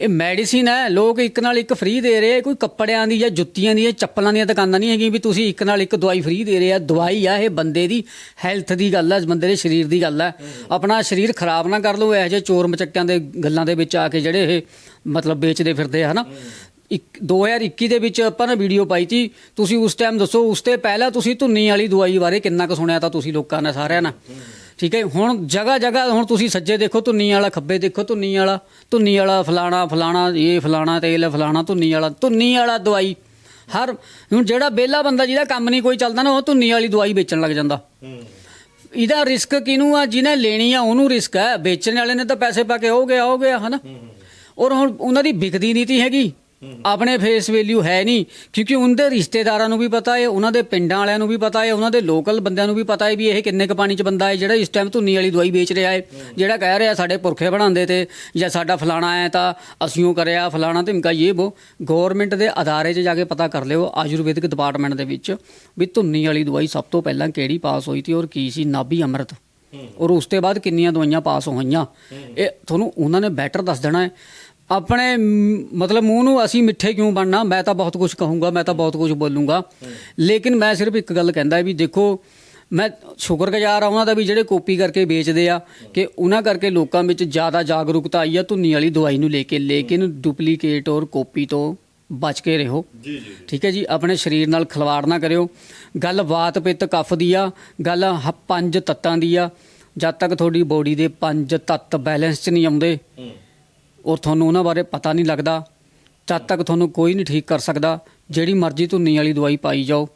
ਇਹ ਮੈਡੀਸਿਨ ਹੈ, ਲੋਕ ਇੱਕ ਨਾਲ ਇੱਕ ਫ੍ਰੀ ਦੇ ਰਹੇ ਕੋਈ ਕੱਪੜਿਆਂ ਦੀ ਜਾਂ ਜੁੱਤੀਆਂ ਦੀ ਜਾਂ ਚੱਪਲਾਂ ਦੀਆਂ ਦੁਕਾਨਾਂ ਨਹੀਂ ਹੈਗੀ ਵੀ ਤੁਸੀਂ ਇੱਕ ਨਾਲ ਇੱਕ ਦਵਾਈ ਫ੍ਰੀ ਦੇ ਰਹੇ ਆ। ਦਵਾਈ ਆ ਇਹ ਬੰਦੇ ਦੀ ਹੈਲਥ ਦੀ ਗੱਲ ਹੈ ਬੰਦੇ ਦੇ ਸਰੀਰ ਦੀ ਗੱਲ ਹੈ ਆਪਣਾ ਸਰੀਰ ਖਰਾਬ ਨਾ ਕਰ ਲਓ, ਇਹੋ ਜਿਹੇ ਚੋਰ ਮਚੱਕਿਆਂ ਦੇ ਗੱਲਾਂ ਦੇ ਵਿੱਚ ਆ ਕੇ ਜਿਹੜੇ ਇਹ ਮਤਲਬ ਵੇਚਦੇ ਫਿਰਦੇ ਆ, ਹਨਾ? ਇੱਕ 2021 ਦੇ ਵਿੱਚ ਆਪਾਂ ਨੇ ਵੀਡੀਓ ਪਾਈ ਸੀ, ਤੁਸੀਂ ਉਸ ਟਾਈਮ ਦੱਸੋ, ਉਸ ਤੇ ਪਹਿਲਾਂ ਤੁਸੀਂ ਧੁੰਨੀ ਵਾਲੀ ਦਵਾਈ ਬਾਰੇ ਕਿੰਨਾ ਕੁ ਸੁਣਿਆ ਤਾਂ ਤੁਸੀਂ ਲੋਕਾਂ ਨੇ ਸਾਰਿਆਂ ਨੇ? ਠੀਕ ਹੈ ਹੁਣ ਜਗ੍ਹਾ ਜਗ੍ਹਾ ਹੁਣ ਤੁਸੀਂ ਸੱਜੇ ਦੇਖੋ ਧੁੰਨੀ ਵਾਲਾ ਖੱਬੇ ਦੇਖੋ ਧੁੰਨੀ ਵਾਲਾ। ਧੁੰਨੀ ਵਾਲਾ ਫਲਾਣਾ ਫਲਾਣਾ ਇਹ ਫਲਾਣਾ ਤੇਲ ਹੈ, ਫਲਾਣਾ ਧੁੰਨੀ ਵਾਲਾ। ਧੁੰਨੀ ਵਾਲਾ ਦਵਾਈ। ਹਰ ਹੁਣ ਜਿਹੜਾ ਬੇਲਾ ਬੰਦਾ ਜਿਹਦਾ ਕੰਮ ਨਹੀਂ ਕੋਈ ਚੱਲਦਾ ਨਾ ਉਹ ਧੁੰਨੀ ਵਾਲੀ ਦਵਾਈ ਵੇਚਣ ਲੱਗ ਜਾਂਦਾ। ਇਹਦਾ ਰਿਸਕ ਕਿਹਨੂੰ ਆ? ਜਿਹਨੇ ਲੈਣੀ ਆ ਉਹਨੂੰ ਰਿਸਕ ਹੈ। ਵੇਚਣ ਵਾਲੇ ਨੇ ਤਾਂ ਪੈਸੇ ਪਾ ਕੇ ਹੋ ਗਿਆ ਹੋ ਗਿਆ ਹਨਾ ਔਰ ਹੁਣ ਉਹਨਾਂ ਦੀ ਵਿਕਦੀ ਨੀਤੀ ਹੈਗੀ। ਆਪਣੇ ਫੇਸ ਵੈਲਿਊ ਹੈ ਨਹੀਂ ਕਿਉਂਕਿ ਉਹਦੇ ਰਿਸ਼ਤੇਦਾਰਾਂ ਨੂੰ ਵੀ ਪਤਾ ਹੈ ਉਹਨਾਂ ਦੇ ਪਿੰਡਾਂ ਵਾਲਿਆਂ ਨੂੰ ਵੀ ਪਤਾ ਹੈ ਉਹਨਾਂ ਦੇ ਲੋਕਲ ਬੰਦਿਆਂ ਨੂੰ ਵੀ ਪਤਾ ਹੈ ਵੀ ਇਹ ਕਿੰਨੇ ਕ ਪਾਣੀ 'ਚ ਬੰਦਾ ਹੈ ਜਿਹੜਾ ਇਸ ਟਾਈਮ ਧੁੰਨੀ ਵਾਲੀ ਦਵਾਈ ਵੇਚ ਰਿਹਾ ਹੈ ਜਿਹੜਾ ਕਹਿ ਰਿਹਾ ਸਾਡੇ ਪੁਰਖੇ ਬਣਾਉਂਦੇ ਤੇ ਜਾਂ ਸਾਡਾ ਫਲਾਣਾ ਹੈ ਤਾਂ ਅਸੀਂ ਉਹ ਕਰਿਆ ਫਲਾਣਾ ਧਮਕਾ ਇਹ ਵੋ। ਗਵਰਨਮੈਂਟ ਦੇ ਅਦਾਰੇ 'ਚ ਜਾ ਕੇ ਪਤਾ ਕਰ ਲਿਓ ਆਯੁਰਵੈਦਿਕ ਡਿਪਾਰਟਮੈਂਟ ਦੇ ਵਿੱਚ ਵੀ ਧੁੰਨੀ ਵਾਲੀ ਦਵਾਈ ਸਭ ਤੋਂ ਪਹਿਲਾਂ ਕਿਹੜੀ ਪਾਸ ਹੋਈ ਸੀ ਔਰ ਕੀ ਸੀ? ਨਾਭੀ ਅੰਮ੍ਰਿਤ। ਔਰ ਉਸ ਤੋਂ ਬਾਅਦ ਕਿੰਨੀਆਂ ਦਵਾਈਆਂ ਪਾਸ ਹੋਈਆਂ? ਇਹ ਤੁਹਾਨੂੰ ਉਹਨਾਂ ਨੇ ਬੈਟਰ ਦੱਸ ਦੇਣਾ ਹੈ। ਆਪਣੇ ਮਤਲਬ ਮੂੰਹ ਨੂੰ ਅਸੀਂ ਮਿੱਠੇ ਕਿਉਂ ਬਣਨਾ? ਮੈਂ ਤਾਂ ਬਹੁਤ ਕੁਝ ਕਹੂੰਗਾ ਮੈਂ ਤਾਂ ਬਹੁਤ ਕੁਝ ਬੋਲੂੰਗਾ। ਲੇਕਿਨ ਮੈਂ ਸਿਰਫ ਇੱਕ ਗੱਲ ਕਹਿੰਦਾ ਵੀ ਦੇਖੋ ਮੈਂ ਸ਼ੁਕਰਗੁਜ਼ਾਰ ਆ ਉਹਨਾਂ ਦਾ ਵੀ ਜਿਹੜੇ ਕਾਪੀ ਕਰਕੇ ਵੇਚਦੇ ਆ ਕਿ ਉਹਨਾਂ ਕਰਕੇ ਲੋਕਾਂ ਵਿੱਚ ਜ਼ਿਆਦਾ ਜਾਗਰੂਕਤਾ ਆਈ ਆ ਧੁੰਨੀ ਵਾਲੀ ਦਵਾਈ ਨੂੰ ਲੈ ਕੇ ਲੇਕਿਨ ਡੁਪਲੀਕੇਟ ਔਰ ਕਾਪੀ ਤੋਂ ਬਚ ਕੇ ਰਹੋ। ਜੀ ਜੀ ਠੀਕ ਹੈ ਜੀ ਆਪਣੇ ਸਰੀਰ ਨਾਲ ਖਿਲਵਾੜ ਨਾ ਕਰਿਓ। ਗੱਲ ਵਾਤ ਪਿੱਤ ਕਫ ਦੀ ਆ ਗੱਲ ਹ- ਪੰਜ ਤੱਤਾਂ ਦੀ ਆ। ਜਦ ਤੱਕ ਤੁਹਾਡੀ ਬੋਡੀ ਦੇ ਪੰਜ ਤੱਤ ਬੈਲੈਂਸ 'ਚ ਨਹੀਂ ਆਉਂਦੇ ਔਰ ਤੁਹਾਨੂੰ ਉਹਨਾਂ ਬਾਰੇ ਪਤਾ ਨਹੀਂ ਲੱਗਦਾ ਜਦ ਤੱਕ ਤੁਹਾਨੂੰ ਕੋਈ ਨਹੀਂ ਠੀਕ ਕਰ ਸਕਦਾ ਜਿਹੜੀ ਮਰਜ਼ੀ ਧੁੰਨੀ ਵਾਲੀ ਦਵਾਈ ਪਾਈ ਜਾਓ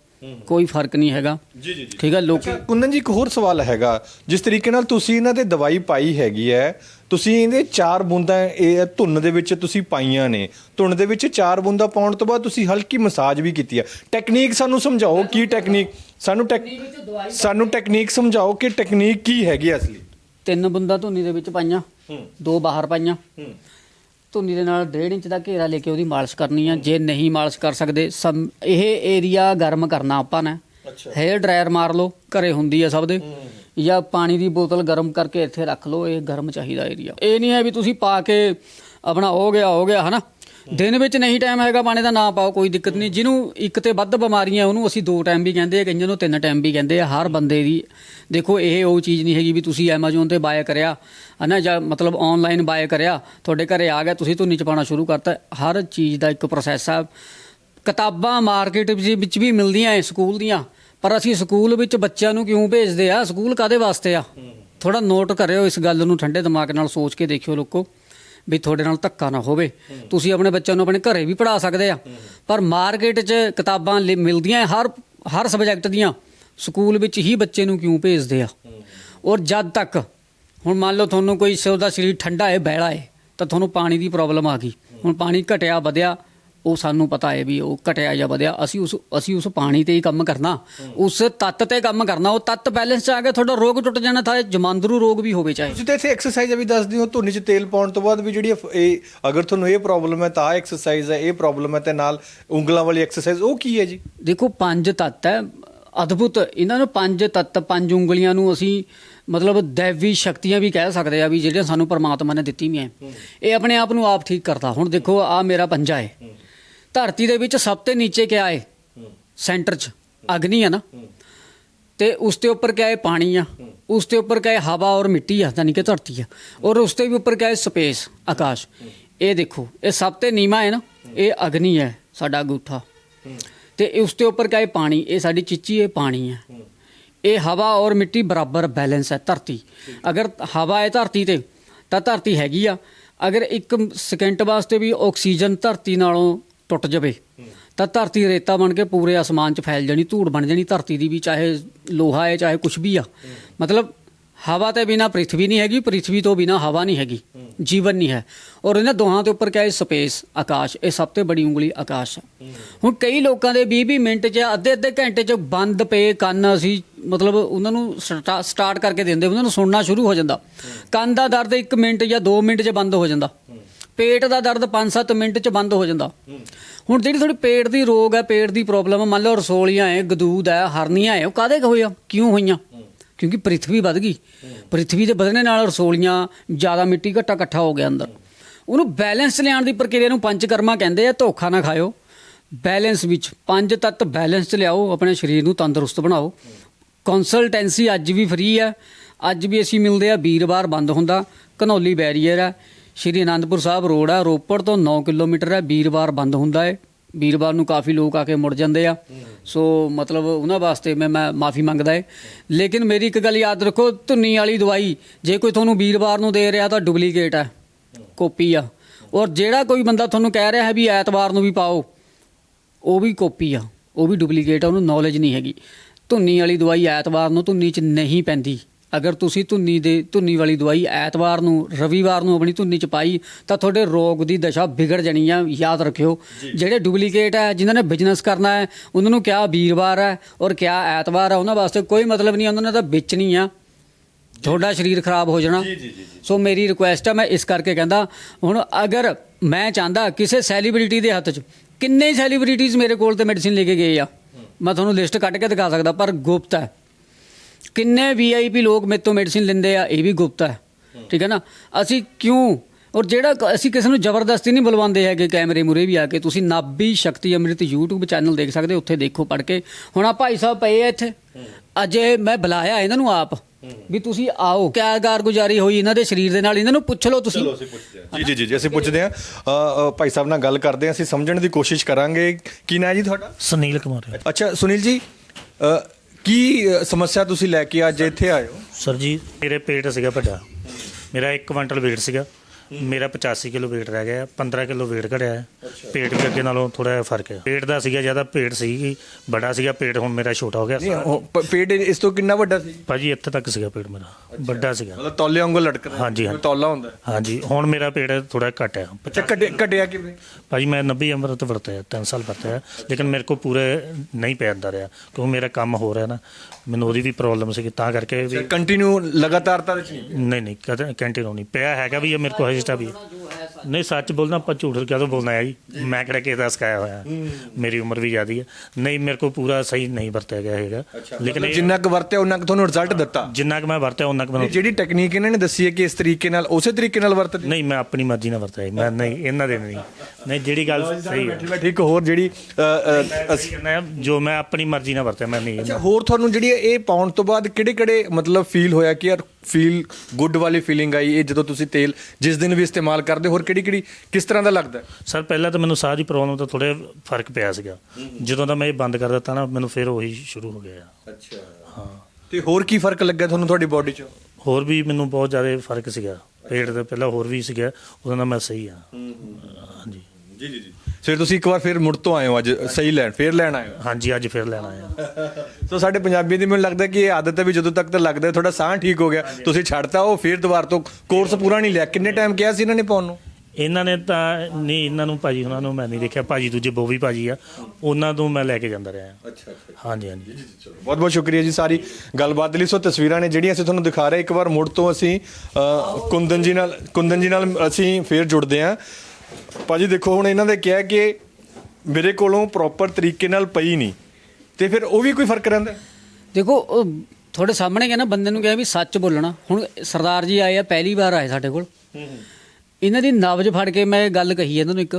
ਕੋਈ ਫ਼ਰਕ ਨਹੀਂ ਹੈਗਾ। ਜੀ ਜੀ ਜੀ। ਠੀਕ ਹੈ ਲੋਕ ਅੱਛਾ ਕੁੰਦਨ ਜੀ ਇੱਕ ਹੋਰ ਸਵਾਲ ਹੈਗਾ ਜਿਸ ਤਰੀਕੇ ਨਾਲ ਤੁਸੀਂ ਇਹਨਾਂ ਤੇ ਦਵਾਈ ਪਾਈ ਹੈਗੀ ਹੈ ਤੁਸੀਂ ਇਹਦੇ ਚਾਰ ਬੂੰਦਾਂ ਇਹ ਧੁੰਨ ਦੇ ਵਿੱਚ ਤੁਸੀਂ ਪਾਈਆਂ ਨੇ ਧੁੰਨ ਦੇ ਵਿੱਚ ਚਾਰ ਬੂੰਦਾਂ ਪਾਉਣ ਤੋਂ ਬਾਅਦ ਤੁਸੀਂ ਹਲਕੀ ਮਸਾਜ ਵੀ ਕੀਤੀ ਹੈ। ਟੈਕਨੀਕ ਸਾਨੂੰ ਸਮਝਾਓ ਕੀ ਟੈਕਨੀਕ ਸਾਨੂੰ ਟੈਕ ਸਾਨੂੰ ਟੈਕਨੀਕ ਸਮਝਾਓ ਕਿ ਟੈਕਨੀਕ ਕੀ ਹੈਗੀ ਹੈ ਅਸਲੀ? ਤਿੰਨ ਬੁੰਦਾਂ ਧੁੰਨੀ ਦੇ ਵਿੱਚ ਪਾਈਆਂ ਦੋ ਬਾਹਰ ਪਾਈਆਂ। ਧੁੰਨੀ ਦੇ ਨਾਲ 1.5 ਇੰਚ ਦਾ ਘੇਰਾ ਲੈ ਕੇ ਉਹਦੀ ਮਾਲਿਸ਼ ਕਰਨੀ ਆ ਜੇ ਨਹੀਂ ਮਾਲਿਸ਼ ਕਰ ਸਕਦੇ ਸਮ- ਇਹ ਏਰੀਆ ਗਰਮ ਕਰਨਾ ਆਪਾਂ ਨੇ। ਹੇਅਰ ਡਰਾਇਰ ਮਾਰ ਲਓ ਘਰੇ ਹੁੰਦੀ ਆ ਸਭ ਦੇ। ਜਾਂ ਪਾਣੀ ਦੀ ਬੋਤਲ ਗਰਮ ਕਰਕੇ ਇੱਥੇ ਰੱਖ ਲਓ ਇਹ ਗਰਮ ਚਾਹੀਦਾ ਏਰੀਆ। ਇਹ ਨਹੀਂ ਹੈ ਵੀ ਤੁਸੀਂ ਪਾ ਕੇ ਆਪਣਾ ਹੋ ਗਿਆ ਹੋ ਗਿਆ ਹਨਾ? ਦਿਨ ਵਿੱਚ ਨਹੀਂ ਟਾਈਮ ਹੈਗਾ ਪਾਣੀ ਦਾ ਨਾ ਪਾਓ ਕੋਈ ਦਿੱਕਤ ਨਹੀਂ। ਜਿਹਨੂੰ ਇੱਕ ਤੇ ਵੱਧ ਬਿਮਾਰੀਆਂ ਉਹਨੂੰ ਅਸੀਂ ਦੋ ਟਾਈਮ ਵੀ ਕਹਿੰਦੇ ਆ ਕਈਆਂ ਨੂੰ ਤਿੰਨ ਟਾਈਮ ਵੀ ਕਹਿੰਦੇ ਆ। ਹਰ ਬੰਦੇ ਦੀ ਦੇਖੋ ਇਹ ਉਹ ਚੀਜ਼ ਨਹੀਂ ਹੈਗੀ ਵੀ ਤੁਸੀਂ Amazon ਤੇ ਬਾਏ ਕਰਿਆ ਹਨਾ ਜਾਂ ਮਤਲਬ ਆਨਲਾਈਨ ਬਾਏ ਕਰਿਆ ਤੁਹਾਡੇ ਘਰੇ ਆ ਗਿਆ ਤੁਸੀਂ ਧੁੰਨੀ ਚ ਪਾਉਣਾ ਸ਼ੁਰੂ ਕਰਤਾ। ਹਰ ਚੀਜ਼ ਦਾ ਇੱਕ ਪ੍ਰੋਸੈਸ ਆ। ਕਿਤਾਬਾਂ ਮਾਰਕੀਟ ਵਿੱਚ ਵੀ ਮਿਲਦੀਆਂ ਐ ਸਕੂਲ ਦੀਆਂ ਪਰ ਅਸੀਂ ਸਕੂਲ ਵਿੱਚ ਬੱਚਿਆਂ ਨੂੰ ਕਿਉਂ ਭੇਜਦੇ ਆ? ਸਕੂਲ ਕਾਦੇ ਵਾਸਤੇ ਆ? ਥੋੜਾ ਨੋਟ ਕਰਿਓ ਇਸ ਗੱਲ ਨੂੰ ਠੰਡੇ ਦਿਮਾਗ ਨਾਲ ਸੋਚ ਕੇ ਦੇਖਿਓ ਲੋਕੋ। ਵੀ ਤੁਹਾਡੇ ਨਾਲ ਧੱਕਾ ਨਾ ਹੋਵੇ। ਤੁਸੀਂ ਆਪਣੇ ਬੱਚਿਆਂ ਨੂੰ ਆਪਣੇ ਘਰੇ ਵੀ ਪੜ੍ਹਾ ਸਕਦੇ ਆ। ਪਰ ਮਾਰਕੀਟ 'ਚ ਕਿਤਾਬਾਂ ਲ, ਮਿਲਦੀਆਂ ਹਰ ਹਰ ਸਬਜੈਕਟ ਦੀਆਂ। ਸਕੂਲ ਵਿੱਚ ਹੀ ਬੱਚੇ ਨੂੰ ਕਿਉਂ ਭੇਜਦੇ ਆ? ਔਰ ਜਦ ਤੱਕ, ਹੁਣ ਮੰਨ ਲਓ ਤੁਹਾਨੂੰ ਕੋਈ ਸ- ਉਹਦਾ ਸਰੀਰ ਠੰਡਾ ਹੈ ਬਹਿਲਾ ਹੈ ਤਾਂ ਤੁਹਾਨੂੰ ਪਾਣੀ ਦੀ ਪ੍ਰੋਬਲਮ ਆ ਗਈ। ਹੁਣ ਪਾਣੀ ਘਟਿਆ, ਵਧਿਆ ਉਹ ਸਾਨੂੰ ਪਤਾ ਹੈ ਵੀ ਉਹ ਘਟਿਆ ਜਾਂ ਵਧਿਆ ਅਸੀਂ ਉਸ ਅਸੀਂ ਉਸ ਪਾਣੀ ਤੇ ਹੀ ਕੰਮ ਕਰਨਾ। ਉਸ ਤੱਤ ਤੇ ਕੰਮ ਕਰਨਾ ਉਹ ਤੱਤ ਬੈਲੈਂਸ ਚ ਆ ਗਿਆ ਤੁਹਾਡਾ ਰੋਗ ਟੁੱਟ ਜਾਣਾ ਤਾਂ ਜਮਾਂਦਰੂ ਰੋਗ ਵੀ ਹੋਵੇ ਚਾਹੇ। ਤੁਸੀਂ ਤਾਂ ਇੱਥੇ ਐਕਸਰਸਾਈਜ਼ ਵੀ ਦੱਸਦੇ ਹੋ ਧੁੰਨੀ 'ਚ ਤੇਲ ਪਾਉਣ ਤੋਂ ਬਾਅਦ ਵੀ ਜਿਹੜੀ ਇਹ- ਅਗਰ ਤੁਹਾਨੂੰ ਇਹ ਪ੍ਰੋਬਲਮ ਹੈ ਤਾਂ ਐਕਸਰਸਾਈਜ਼ ਹੈ ਇਹ ਪ੍ਰੋਬਲਮ ਹੈ ਤੇ ਨਾਲ ਉਂਗਲਾਂ ਵਾਲੀ ਐਕਸਰਸਾਈਜ਼ ਉਹ ਕੀ ਹੈ ਜੀ? ਦੇਖੋ ਪੰਜ ਤੱਤ ਹੈ ਅਦਭੁਤ ਇਹਨਾਂ ਨੂੰ ਪੰਜ ਤੱਤ ਪੰਜ ਉਂਗਲੀਆਂ ਨੂੰ ਅਸੀਂ ਮਤਲਬ ਦੇਵੀ ਸ਼ਕਤੀਆਂ ਵੀ ਕਹਿ ਸਕਦੇ ਆ ਵੀ ਜਿਹੜੀਆਂ ਸਾਨੂੰ ਪਰਮਾਤਮਾ ਨੇ ਦਿੱਤੀ ਵੀਆਂ ਇਹ ਆਪਣੇ ਆਪ ਨੂੰ ਆਪ ਠੀਕ ਕਰਦਾ। ਹੁਣ ਦੇਖੋ ਆ ਮੇਰਾ ਪੰਜਾ ਹੈ। ਧਰਤੀ ਦੇ ਵਿੱਚ ਸਭ ਤੋਂ ਨੀਚੇ ਕਿਆ ਹੈ। ਸੈਂਟਰ 'ਚ। ਅਗਨੀ ਹੈ ਨਾ। ਤੇ ਉਸ ਦੇ ਉੱਪਰ ਕਿਆ ਹੈ ਪਾਣੀ ਆ। ਉਸ ਦੇ ਉੱਪਰ ਕਿਆ ਹੈ ਹਵਾ ਔਰ ਮਿੱਟੀ ਆ ਯਾਨੀ ਕਿ ਧਰਤੀ ਆ। ਔਰ ਉਸ ਦੇ ਵੀ ਉੱਪਰ ਕਿਆ ਹੈ ਸਪੇਸ ਆਕਾਸ਼। ਇਹ ਦੇਖੋ ਇਹ ਸਭ ਤੋਂ ਨੀਵਾ ਹੈ ਨਾ। ਇਹ ਅਗਨੀ ਹੈ ਸਾਡਾ ਅੰਗੂਠਾ। ਤੇ ਉਸ ਦੇ ਉੱਪਰ ਕਿਆ ਹੈ ਪਾਣੀ। ਇਹ ਸਾਡੀ ਚਿੱਚੀ ਇਹ ਪਾਣੀ ਹੈ। ਇਹ ਹਵਾ ਔਰ ਮਿੱਟੀ ਬਰਾਬਰ ਬੈਲੈਂਸ ਹੈ ਧਰਤੀ। ਅਗਰ ਹਵਾ ਹੈ ਧਰਤੀ ਤੇ ਤਾਂ ਧਰਤੀ ਹੈਗੀ ਆ। ਅਗਰ ਇੱਕ ਸਕਿੰਟ ਵਾਸਤੇ ਵੀ ਆਕਸੀਜਨ ਧਰਤੀ ਨਾਲੋਂ ਟੁੱਟ ਜਾਵੇ, ਤਾਂ ਧਰਤੀ ਰੇਤਾ ਬਣ ਕੇ ਪੂਰੇ ਅਸਮਾਨ 'ਚ ਫੈਲ ਜਾਣੀ, ਧੂੜ ਬਣ ਜਾਣੀ, ਧਰਤੀ ਦੀ ਵੀ ਚਾਹੇ ਲੋਹਾ ਹੈ, ਚਾਹੇ ਕੁਝ ਵੀ ਆ। ਮਤਲਬ ਹਵਾ ਤੇ ਬਿਨਾ ਪ੍ਰithvi ਨਹੀਂ ਹੈਗੀ ਪ੍ਰithvi ਤੋਂ ਬਿਨਾ ਹਵਾ ਨਹੀਂ ਹੈਗੀ, ਜੀਵਨ ਨਹੀਂ ਹੈ। ਔਰ ਇਹਨਾਂ ਦੋਹਾਂ ਦੇ ਉੱਪਰ ਕਿਆ ਹੈ? ਸਪੇਸ, ਆਕਾਸ਼, ਇਹ ਸਭ ਤੋਂ ਬੜੀ ਉਂਗਲੀ ਆਕਾਸ਼ ਹੈ। ਹੁਣ ਕਈ ਲੋਕਾਂ ਦੇ 20 20 ਮਿੰਟ 'ਚ ਅੱਧੇ ਅੱਧੇ ਘੰਟੇ 'ਚ ਬੰਦ ਪਏ ਕੰਨ ਅਸੀਂ, ਮਤਲਬ ਉਹਨਾਂ ਨੂੰ ਸਟਾ- ਸਟਾਰਟ ਕਰਕੇ ਦਿੰਦੇ, ਉਹਨਾਂ ਨੂੰ ਸੁਣਨਾ ਸ਼ੁਰੂ ਹੋ ਜਾਂਦਾ। ਕੰਨ ਦਾ ਦਰਦ 1 ਮਿੰਟ ਜਾਂ 2 ਮਿੰਟ 'ਚ ਬੰਦ ਹੋ ਜਾਂਦਾ। ਪੇਟ ਦਾ ਦਰਦ 5-7 ਮਿੰਟ 'ਚ ਬੰਦ ਹੋ ਜਾਂਦਾ। ਹੁਣ ਜਿਹੜੀ ਤੁਹਾਡੀ ਪੇਟ ਦੀ ਰੋਗ ਹੈ, ਪੇਟ ਦੀ ਪ੍ਰੋਬਲਮ ਮੰਨ ਲਓ ਰਸੋਲੀਆਂ ਹੈ, ਗਦੂਦ ਹੈ, ਹਰਨੀਆਂ ਹੈ, ਉਹ ਕਾਦੇ ਹੋਇਆ ਕਿਉਂ ਹੋਈਆਂ? ਕਿਉਂਕਿ ਪ੍ਰithvi ਵੱਧ ਗਈ। ਪ੍ਰithvi ਦੇ ਵਧਣੇ ਨਾਲ ਰਸੋਲੀਆਂ ਜ਼ਿਆਦਾ ਮਿੱਟੀ ਘੱਟਾ ਇਕੱਠਾ ਹੋ ਗਿਆ ਅੰਦਰ। ਉਹਨੂੰ ਬੈਲੈਂਸ ਲਿਆਉਣ ਦੀ ਪ੍ਰਕਿਰਿਆ ਨੂੰ ਪੰਚਕਰਮਾ ਕਹਿੰਦੇ ਆ, ਧੋਖਾ ਨਾ ਖਾਇਓ। ਬੈਲੈਂਸ ਵਿੱਚ ਪੰਜ ਤੱਤ ਬੈਲੈਂਸ ਚ ਲਿਆਓ, ਆਪਣੇ ਸਰੀਰ ਨੂੰ ਤੰਦਰੁਸਤ ਬਣਾਓ। ਕੰਸਲਟੈਂਸੀ ਅੱਜ ਵੀ ਫ੍ਰੀ ਹੈ। ਅੱਜ ਵੀ ਅਸੀਂ ਮਿਲਦੇ ਆ, ਵੀਰਵਾਰ ਬੰਦ ਹੁੰਦਾ। ਘਨੌਲੀ ਬੈਰੀਅਰ ਹੈ। ਸ਼੍ਰੀ ਅਨੰਦਪੁਰ ਸਾਹਿਬ ਰੋਡ ਆ, ਰੋਪੜ ਤੋਂ 9 ਕਿਲੋਮੀਟਰ ਹੈ ਵੀਰਵਾਰ ਬੰਦ ਹੁੰਦਾ ਹੈ ਵੀਰਵਾਰ ਨੂੰ ਕਾਫੀ ਲੋਕ ਆ ਕੇ ਮੁੜ ਜਾਂਦੇ ਆ। ਸੋ ਮਤਲਬ ਉਹਨਾਂ ਵਾਸਤੇ ਮੈਂ ਮੈਂ ਮਾਫੀ ਮੰਗਦਾ ਏ। ਲੇਕਿਨ ਮੇਰੀ ਇੱਕ ਗੱਲ ਯਾਦ ਰੱਖੋ, ਧੁੰਨੀ ਵਾਲੀ ਦਵਾਈ, ਜੇ ਕੋਈ ਤੁਹਾਨੂੰ ਵੀਰਵਾਰ ਨੂੰ ਦੇ ਰਿਹਾ ਤਾਂ ਡੁਪਲੀਕੇਟ ਹੈ, ਕਾਪੀ ਆ। ਔਰ ਜਿਹੜਾ ਕੋਈ ਬੰਦਾ ਤੁਹਾਨੂੰ ਕਹਿ ਰਿਹਾ ਹੈ ਵੀ ਐਤਵਾਰ ਨੂੰ ਵੀ ਪਾਓ, ਉਹ ਵੀ ਕਾਪੀ ਆ। ਉਹ ਵੀ ਡੁਪਲੀਕੇਟ ਆ, ਉਹਨੂੰ ਨੌਲੇਜ ਨਹੀਂ ਹੈਗੀ। ਧੁੰਨੀ ਵਾਲੀ ਦਵਾਈ ਐਤਵਾਰ ਨੂੰ ਧੁੰਨੀ 'ਚ ਨਹੀਂ ਪੈਂਦੀ। ਅਗਰ ਤੁਸੀਂ ਧੁੰਨੀ ਦੇ ਧੁੰਨੀ ਵਾਲੀ ਦਵਾਈ ਐਤਵਾਰ ਨੂੰ ਰਵੀਵਾਰ ਨੂੰ ਆਪਣੀ ਧੁੰਨੀ 'ਚ ਪਾਈ ਤਾਂ ਤੁਹਾਡੇ ਰੋਗ ਦੀ ਦਸ਼ਾ ਵਿਗੜ ਜਾਣੀ ਆ ਯਾਦ ਰੱਖਿਓ। ਜਿਹੜੇ ਡੁਪਲੀਕੇਟ ਹੈ ਜਿਨ੍ਹਾਂ ਨੇ ਬਿਜ਼ਨਸ ਕਰਨਾ ਹੈ ਉਹਨਾਂ ਨੂੰ ਕਿਆ ਵੀਰਵਾਰ ਹੈ ਔਰ ਕਿਆ ਐਤਵਾਰ ਹੈ ਉਹਨਾਂ ਵਾਸਤੇ ਕੋਈ ਮਤਲਬ ਨਹੀਂ ਉਹਨਾਂ ਨੇ ਤਾਂ ਵੇਚਣੀ ਆ। ਤੁਹਾਡਾ ਸਰੀਰ ਖਰਾਬ ਹੋ ਜਾਣਾ। ਸੋ ਮੇਰੀ ਰਿਕੁਐਸਟ ਹੈ ਮੈਂ ਇਸ ਕਰਕੇ ਕਹਿੰਦਾ ਹੁਣ ਅਗਰ ਮੈਂ ਚਾਹੁੰਦਾ ਕਿਸੇ ਸੈਲੀਬ੍ਰਿਟੀ ਦੇ ਹੱਥ 'ਚ ਕਿੰਨੇ ਸੈਲੀਬ੍ਰਿਟੀਜ਼ ਮੇਰੇ ਕੋਲ ਤੇ ਮੈਡੀਸਿਨ ਲੈ ਕੇ ਗਏ ਆ? ਮੈਂ ਤੁਹਾਨੂੰ ਲਿਸਟ ਕੱਢ ਕੇ ਦਿਖਾ ਸਕਦਾ ਪਰ ਗੁਪਤ ਹੈ। ਕਿੰਨੇ ਵੀਆਈਪੀ ਲੋਕ ਮੇਰੇ ਤੋਂ ਮੈਡੀਸਿਨ ਲੈਂਦੇ ਆ ਇਹ ਵੀ ਗੁਪਤ ਹੈ। ਠੀਕ ਹੈ ਨਾ? ਅਸੀਂ ਕਿਉਂ? ਔਰ ਜਿਹੜਾ ਕ- ਅਸੀਂ ਕਿਸੇ ਨੂੰ ਜ਼ਬਰਦਸਤੀ ਨਹੀਂ ਬੁਲਵਾਉਂਦੇ ਹੈਗੇ ਕੈਮਰੇ ਮੁਰੇ ਵੀ ਆ ਕੇ ਤੁਸੀਂ ਨਾਭੀ ਸ਼ਕਤੀ ਅੰਮ੍ਰਿਤ YouTube ਚੈਨਲ ਦੇਖ ਸਕਦੇ ਹੋ, ਉੱਥੇ ਦੇਖੋ ਪੜ ਕੇ। ਹੁਣ ਆ ਭਾਈ ਸਾਹਿਬ ਪਏ ਆ ਇੱਥੇ। ਅੱਜ ਇਹ ਮੈਂ ਬੁਲਾਇਆ ਇਹਨਾਂ ਨੂੰ ਆਪ ਵੀ ਤੁਸੀਂ ਆਓ। ਕਿਆ ਕਾਰਗੁਜ਼ਾਰੀ ਹੋਈ ਇਹਨਾਂ ਦੇ ਸਰੀਰ ਦੇ ਨਾਲ? ਇਹਨਾਂ ਨੂੰ ਪੁੱਛ ਲਓ ਤੁਸੀਂ। ਜੀ ਜੀ ਜੀ ਜੀ ਅਸੀਂ ਪੁੱਛਦੇ ਹਾਂ। ਅ, ਅ, ਭਾਈ ਸਾਹਿਬ ਨਾਲ ਗੱਲ ਕਰਦੇ ਹਾਂ ਅਸੀਂ ਸਮਝਣ ਦੀ ਕੋਸ਼ਿਸ਼ ਕਰਾਂਗੇ। ਕੀ ਨਾਂ ਹੈ ਜੀ ਤੁਹਾਡਾ? ਸੁਨੀਲ ਕੁਮਾਰ। ਅੱਛਾ ਸੁਨੀਲ ਜੀ ਅ, ਕੀ ਅ, ਸਮੱਸਿਆ ਤੁਸੀਂ ਲੈ ਕੇ ਅੱਜ ਇੱਥੇ ਆਏ ਹੋ? ਸਰ ਜੀ ਮੇਰੇ ਪੇਟ ਸੀਗਾ ਵੱਡਾ। ਮੇਰਾ 1 ਕੁਇੰਟਲ weight ਸੀਗਾ। ਮੇਰਾ 85 ਕਿਲੋ weight ਰਹਿ ਗਿਆ 15 ਕਿਲੋ weight ਘਟਿਆ। ਹੈ ਪੇਟ ਵੀ ਅੱਗੇ ਨਾਲੋਂ ਥੋੜਾ ਜਿਹਾ ਫ਼ਰਕ ਹੈ ਪੇਟ ਦਾ ਸੀਗਾ ਜ਼ਿਆਦਾ ਪੇਟ ਸੀ ਬੜਾ ਸੀਗਾ ਪੇਟ ਹੁਣ ਮੇਰਾ ਛੋਟਾ ਹੋ ਗਿਆ। ਨਹੀਂ ਉਹ ਪ- ਪੇਟ ਇਸ ਤੋਂ ਕਿੰਨਾ ਵੱਡਾ ਸੀ? ਭਾਜੀ ਇੱਥੇ ਤੱਕ ਸੀਗਾ ਪੇਟ ਮੇਰਾ ਵੱਡਾ ਸੀਗਾ। ਮਤਲਬ ਤੌਲੇ ਵਾਂਗੂ ਲਟਕਦਾ ਹਾਂਜੀ, ਹਾਂਜੀ। ਕੋਈ ਤੌਲਾ ਹੁੰਦਾ। ਹੈ। ਹਾਂਜੀ ਹੁਣ ਮੇਰਾ ਪੇਟ ਥੋੜਾ ਘਟ ਹੈ ਅੱਛਾ ਘਟਿਆ ਘਟਿਆ ਕਿਵੇਂ? ਭਾਜੀ ਮੈਂ 90 ਅੰਮ੍ਰਿਤ ਵਰਤਿਆ 3 ਸਾਲ ਵਰਤਿਆ। ਲੇਕਿਨ ਮੇਰੇ ਕੋ ਪੂਰੇ ਨਹੀਂ ਪੈਂਦਾ ਰਿਹਾ ਕਿਉਂਕਿ ਮੇਰਾ ਕੰਮ ਹੋ ਰਿਹਾ ਨਾ। ਮੈਨੂੰ ਉਹਦੀ ਵੀ ਪ੍ਰੋਬਲਮ ਸੀ ਤਾਂ ਕਰਕੇ ਵੀ ਕੰਟੀਨਿਊ ਲਗਾਤਾਰਤਾ ਵਿੱਚ ਨਹੀਂ ਨਹੀਂ ਨਹੀਂ ਕਦੇ ਕੰਟੀਨਿਊ ਨਹੀਂ ਪਿਆ ਹੈਗਾ ਵੀ ਇਹ ਮੇਰੇ ਕੋਲ ਹਜੇ ਵੀ। ਨਹੀਂ ਸੱਚ ਬੋਲਣਾ ਆਪਾਂ ਝੂਠ ਕਦੋਂ ਬੋਲਣਾ ਹੈ ਜੀ? ਮੈਂ ਕਿਹੜਾ ਕਿਸੇ ਦਾ ਸਿਖਾਇਆ ਹੋਇਆ? ਮੇਰੀ ਉਮਰ ਵੀ ਜ਼ਿਆਦੀ ਹੈ। ਨਹੀਂ ਮੇਰੇ ਕੋਲ ਪੂਰਾ ਸਹੀ ਨਹੀਂ ਵਰਤਿਆ ਗਿਆ ਹੈਗਾ। ਲੇਕਿਨ ਇਹ- ਜਿੰਨਾ ਕੁ ਵਰਤਿਆ ਉਹਨਾਂ ਕੁ ਤੁਹਾਨੂੰ ਰਿਜ਼ਲਟ ਦਿੱਤਾ? ਜਿੰਨਾ ਕਿ ਮੈਂ ਵਰਤਿਆ ਉਹਨਾਂ ਕਿ ਮੈਨੂੰ ਜਿਹੜੀ ਟੈਕਨੀਕ ਇਹਨਾਂ ਨੇ ਦੱਸੀ ਹੈ ਕਿ ਇਸ ਤਰੀਕੇ ਨਾਲ ਉਸੇ ਤਰੀਕੇ ਨਾਲ ਵਰਤਦੇ ਨਹੀਂ ਮੈਂ ਆਪਣੀ ਮਰਜ਼ੀ ਨਾਲ ਵਰਤਿਆ ਜੀ। ਮੈਂ ਨਹੀਂ ਇਹਨਾਂ ਦੇ ਨਹੀਂ। ਨਹੀਂ ਜਿਹੜੀ ਗੱਲ ਸਹੀ ਹੈ। ਬੈਠੀ ਬੈਠੀ ਇੱਕ ਹੋਰ ਜਿਹੜੀ ਅ, ਅ, ਅਸੀਂ ਕਹਿੰਦੇ ਹਾਂ, ਜੋ ਮੈਂ ਆਪਣੀ ਮਰਜ਼ੀ ਨਾਲ ਵਰਤਿਆ ਮੈਂ ਨਹੀਂ ਅੱਛਾ ਹੋਰ ਤੁਹਾਨੂੰ ਜਿਹੜੀ ਇਹ ਪਾਉਣ ਤੋਂ ਬਾਅਦ ਕਿਹੜੇ ਕਿਹੜੇ ਮਤਲਬ ਫੀਲ ਹੋਇਆ ਕਿ ਯਾਰ ਫੀਲ ਗੁੱਡ ਵਾਲੀ ਫੀਲਿੰਗ ਆਈ ਇਹ ਜਦੋਂ ਤੁਸੀਂ ਤੇਲ ਜਿਸ ਦਿਨ ਵੀ ਇਸਤੇਮਾਲ ਕਰਦੇ ਹੋ, ਹੋਰ ਕਿਹੜੀ ਕਿਹੜੀ ਕਿਸ ਤਰ੍ਹਾਂ ਦਾ ਲੱਗਦਾ? ਸਰ ਪਹਿਲਾਂ ਤਾਂ ਮੈਨੂੰ ਸਾਹ ਦੀ ਪ੍ਰੋਬਲਮ ਤੋਂ ਥੋੜੇ ਫ਼ਰਕ ਪਿਆ ਸੀਗਾ। ਜਦੋਂ ਦਾ ਮੈਂ ਇਹ ਬੰਦ ਕਰ ਦਿੱਤਾ ਨਾ ਮੈਨੂੰ ਫਿਰ ਉਹੀ ਸ਼ੁਰੂ ਹੋ ਗਿਆ। ਹਾਂ। ਤੇ ਹੋਰ ਕੀ ਫ਼ਰਕ ਲੱਗਾ ਤੁਹਾਨੂੰ ਤੁਹਾਡੀ ਬਾਡੀ 'ਚ? ਹੋਰ ਵੀ ਮੈਨੂੰ ਬਹੁਤ ਜ਼ਿਆਦਾ ਫ਼ਰਕ ਸੀਗਾ। ਪੇਟ ਦਾ ਪਹਿਲਾਂ ਹੋਰ ਵੀ ਸੀਗਾ ਉਹਦਾ ਨਾਲ ਮੈਂ ਸਹੀ ਆ ਹਾਂਜੀ। ਜੀ ਜੀ ਜੀ। ਫਿਰ ਤੁਸੀਂ ਇੱਕ ਵਾਰ ਫਿਰ ਮੁੜ ਤੋਂ ਆਏ ਹੋ ਅੱਜ ਸਹੀ ਲੈਣ ਫਿਰ ਲੈਣ ਆਏ ਹੋ? ਹਾਂਜੀ ਅੱਜ ਫਿਰ ਲੈਣਾ ਆ ਸੋ ਸਾਡੇ ਪੰਜਾਬੀ ਦੀ ਮੈਨੂੰ ਲੱਗਦਾ ਕਿ ਇਹ ਆਦਤ ਹੈ ਵੀ ਜਦੋਂ ਤੱਕ ਤਾਂ ਲੱਗਦਾ ਤੁਹਾਡਾ ਸਾਹ ਠੀਕ ਹੋ ਗਿਆ ਤੁਸੀਂ ਛੱਡਤਾ ਉਹ ਫਿਰ ਦੁਬਾਰਾ ਤੋਂ ਕੋਰਸ ਪੂਰਾ ਨਹੀਂ ਲਿਆ। ਕਿੰਨੇ ਟਾਈਮ ਕਿਹਾ ਸੀ ਇਹਨਾਂ ਨੇ ਪਾਉਣ ਨੂੰ? ਇਹਨਾਂ ਨੇ ਤਾਂ ਨਹੀਂ ਇਹਨਾਂ ਨੂੰ ਭਾਜੀ ਉਹਨਾਂ ਨੂੰ ਮੈਂ ਨਹੀਂ ਦੇਖਿਆ। ਭਾਜੀ ਦੂਜੇ ਬੋਵੀ ਭਾਜੀ ਆ ਉਹਨਾਂ ਤੋਂ ਮੈਂ ਲੈ ਕੇ ਜਾਂਦਾ ਰਿਹਾ। ਅੱਛਾ ਅੱਛਾ ਹਾਂਜੀ ਹਾਂਜੀ। ਬਹੁਤ ਬਹੁਤ ਸ਼ੁਕਰੀਆ ਜੀ ਸਾਰੀ ਗੱਲਬਾਤ ਦੇ ਲਈ। ਸੋ ਤਸਵੀਰਾਂ ਨੇ ਜਿਹੜੀਆਂ ਅਸੀਂ ਤੁਹਾਨੂੰ ਦਿਖਾ ਰਹੇ ਇੱਕ ਵਾਰ ਮੁੜ ਤੋਂ ਅਸੀਂ ਅ, ਕੁੰਦਨ ਜੀ ਨਾਲ ਕੁੰਦਨ ਜੀ ਨਾਲ ਅਸੀਂ ਫੇਰ ਜੁੜਦੇ ਹਾਂ। ਭਾਜੀ ਦੇਖੋ ਹੁਣ ਇਹਨਾਂ ਦੇ ਕਿਹਾ ਕਿ ਮੇਰੇ ਕੋਲੋਂ ਪ੍ਰੋਪਰ ਤਰੀਕੇ ਨਾਲ ਪਈ ਨਹੀਂ। ਤੇ ਫਿਰ ਉਹ ਵੀ ਕੋਈ ਫ਼ਰਕ ਰਹਿੰਦਾ? ਦੇਖੋ ਉਹ ਤੁਹਾਡੇ ਸਾਹਮਣੇ ਗਿਆ ਨਾ ਬੰਦੇ ਨੂੰ ਕਿਹਾ ਵੀ ਸੱਚ ਬੋਲਣਾ। ਹੁਣ ਸਰਦਾਰ ਜੀ ਆਏ ਆ ਪਹਿਲੀ ਵਾਰ ਆਏ ਸਾਡੇ ਕੋਲ। ਇਹਨਾਂ ਦੀ ਨਬਜ ਫੜ ਕੇ ਮੈਂ ਇਹ ਗੱਲ ਕਹੀ ਇਹਨਾਂ ਨੂੰ ਇੱਕ।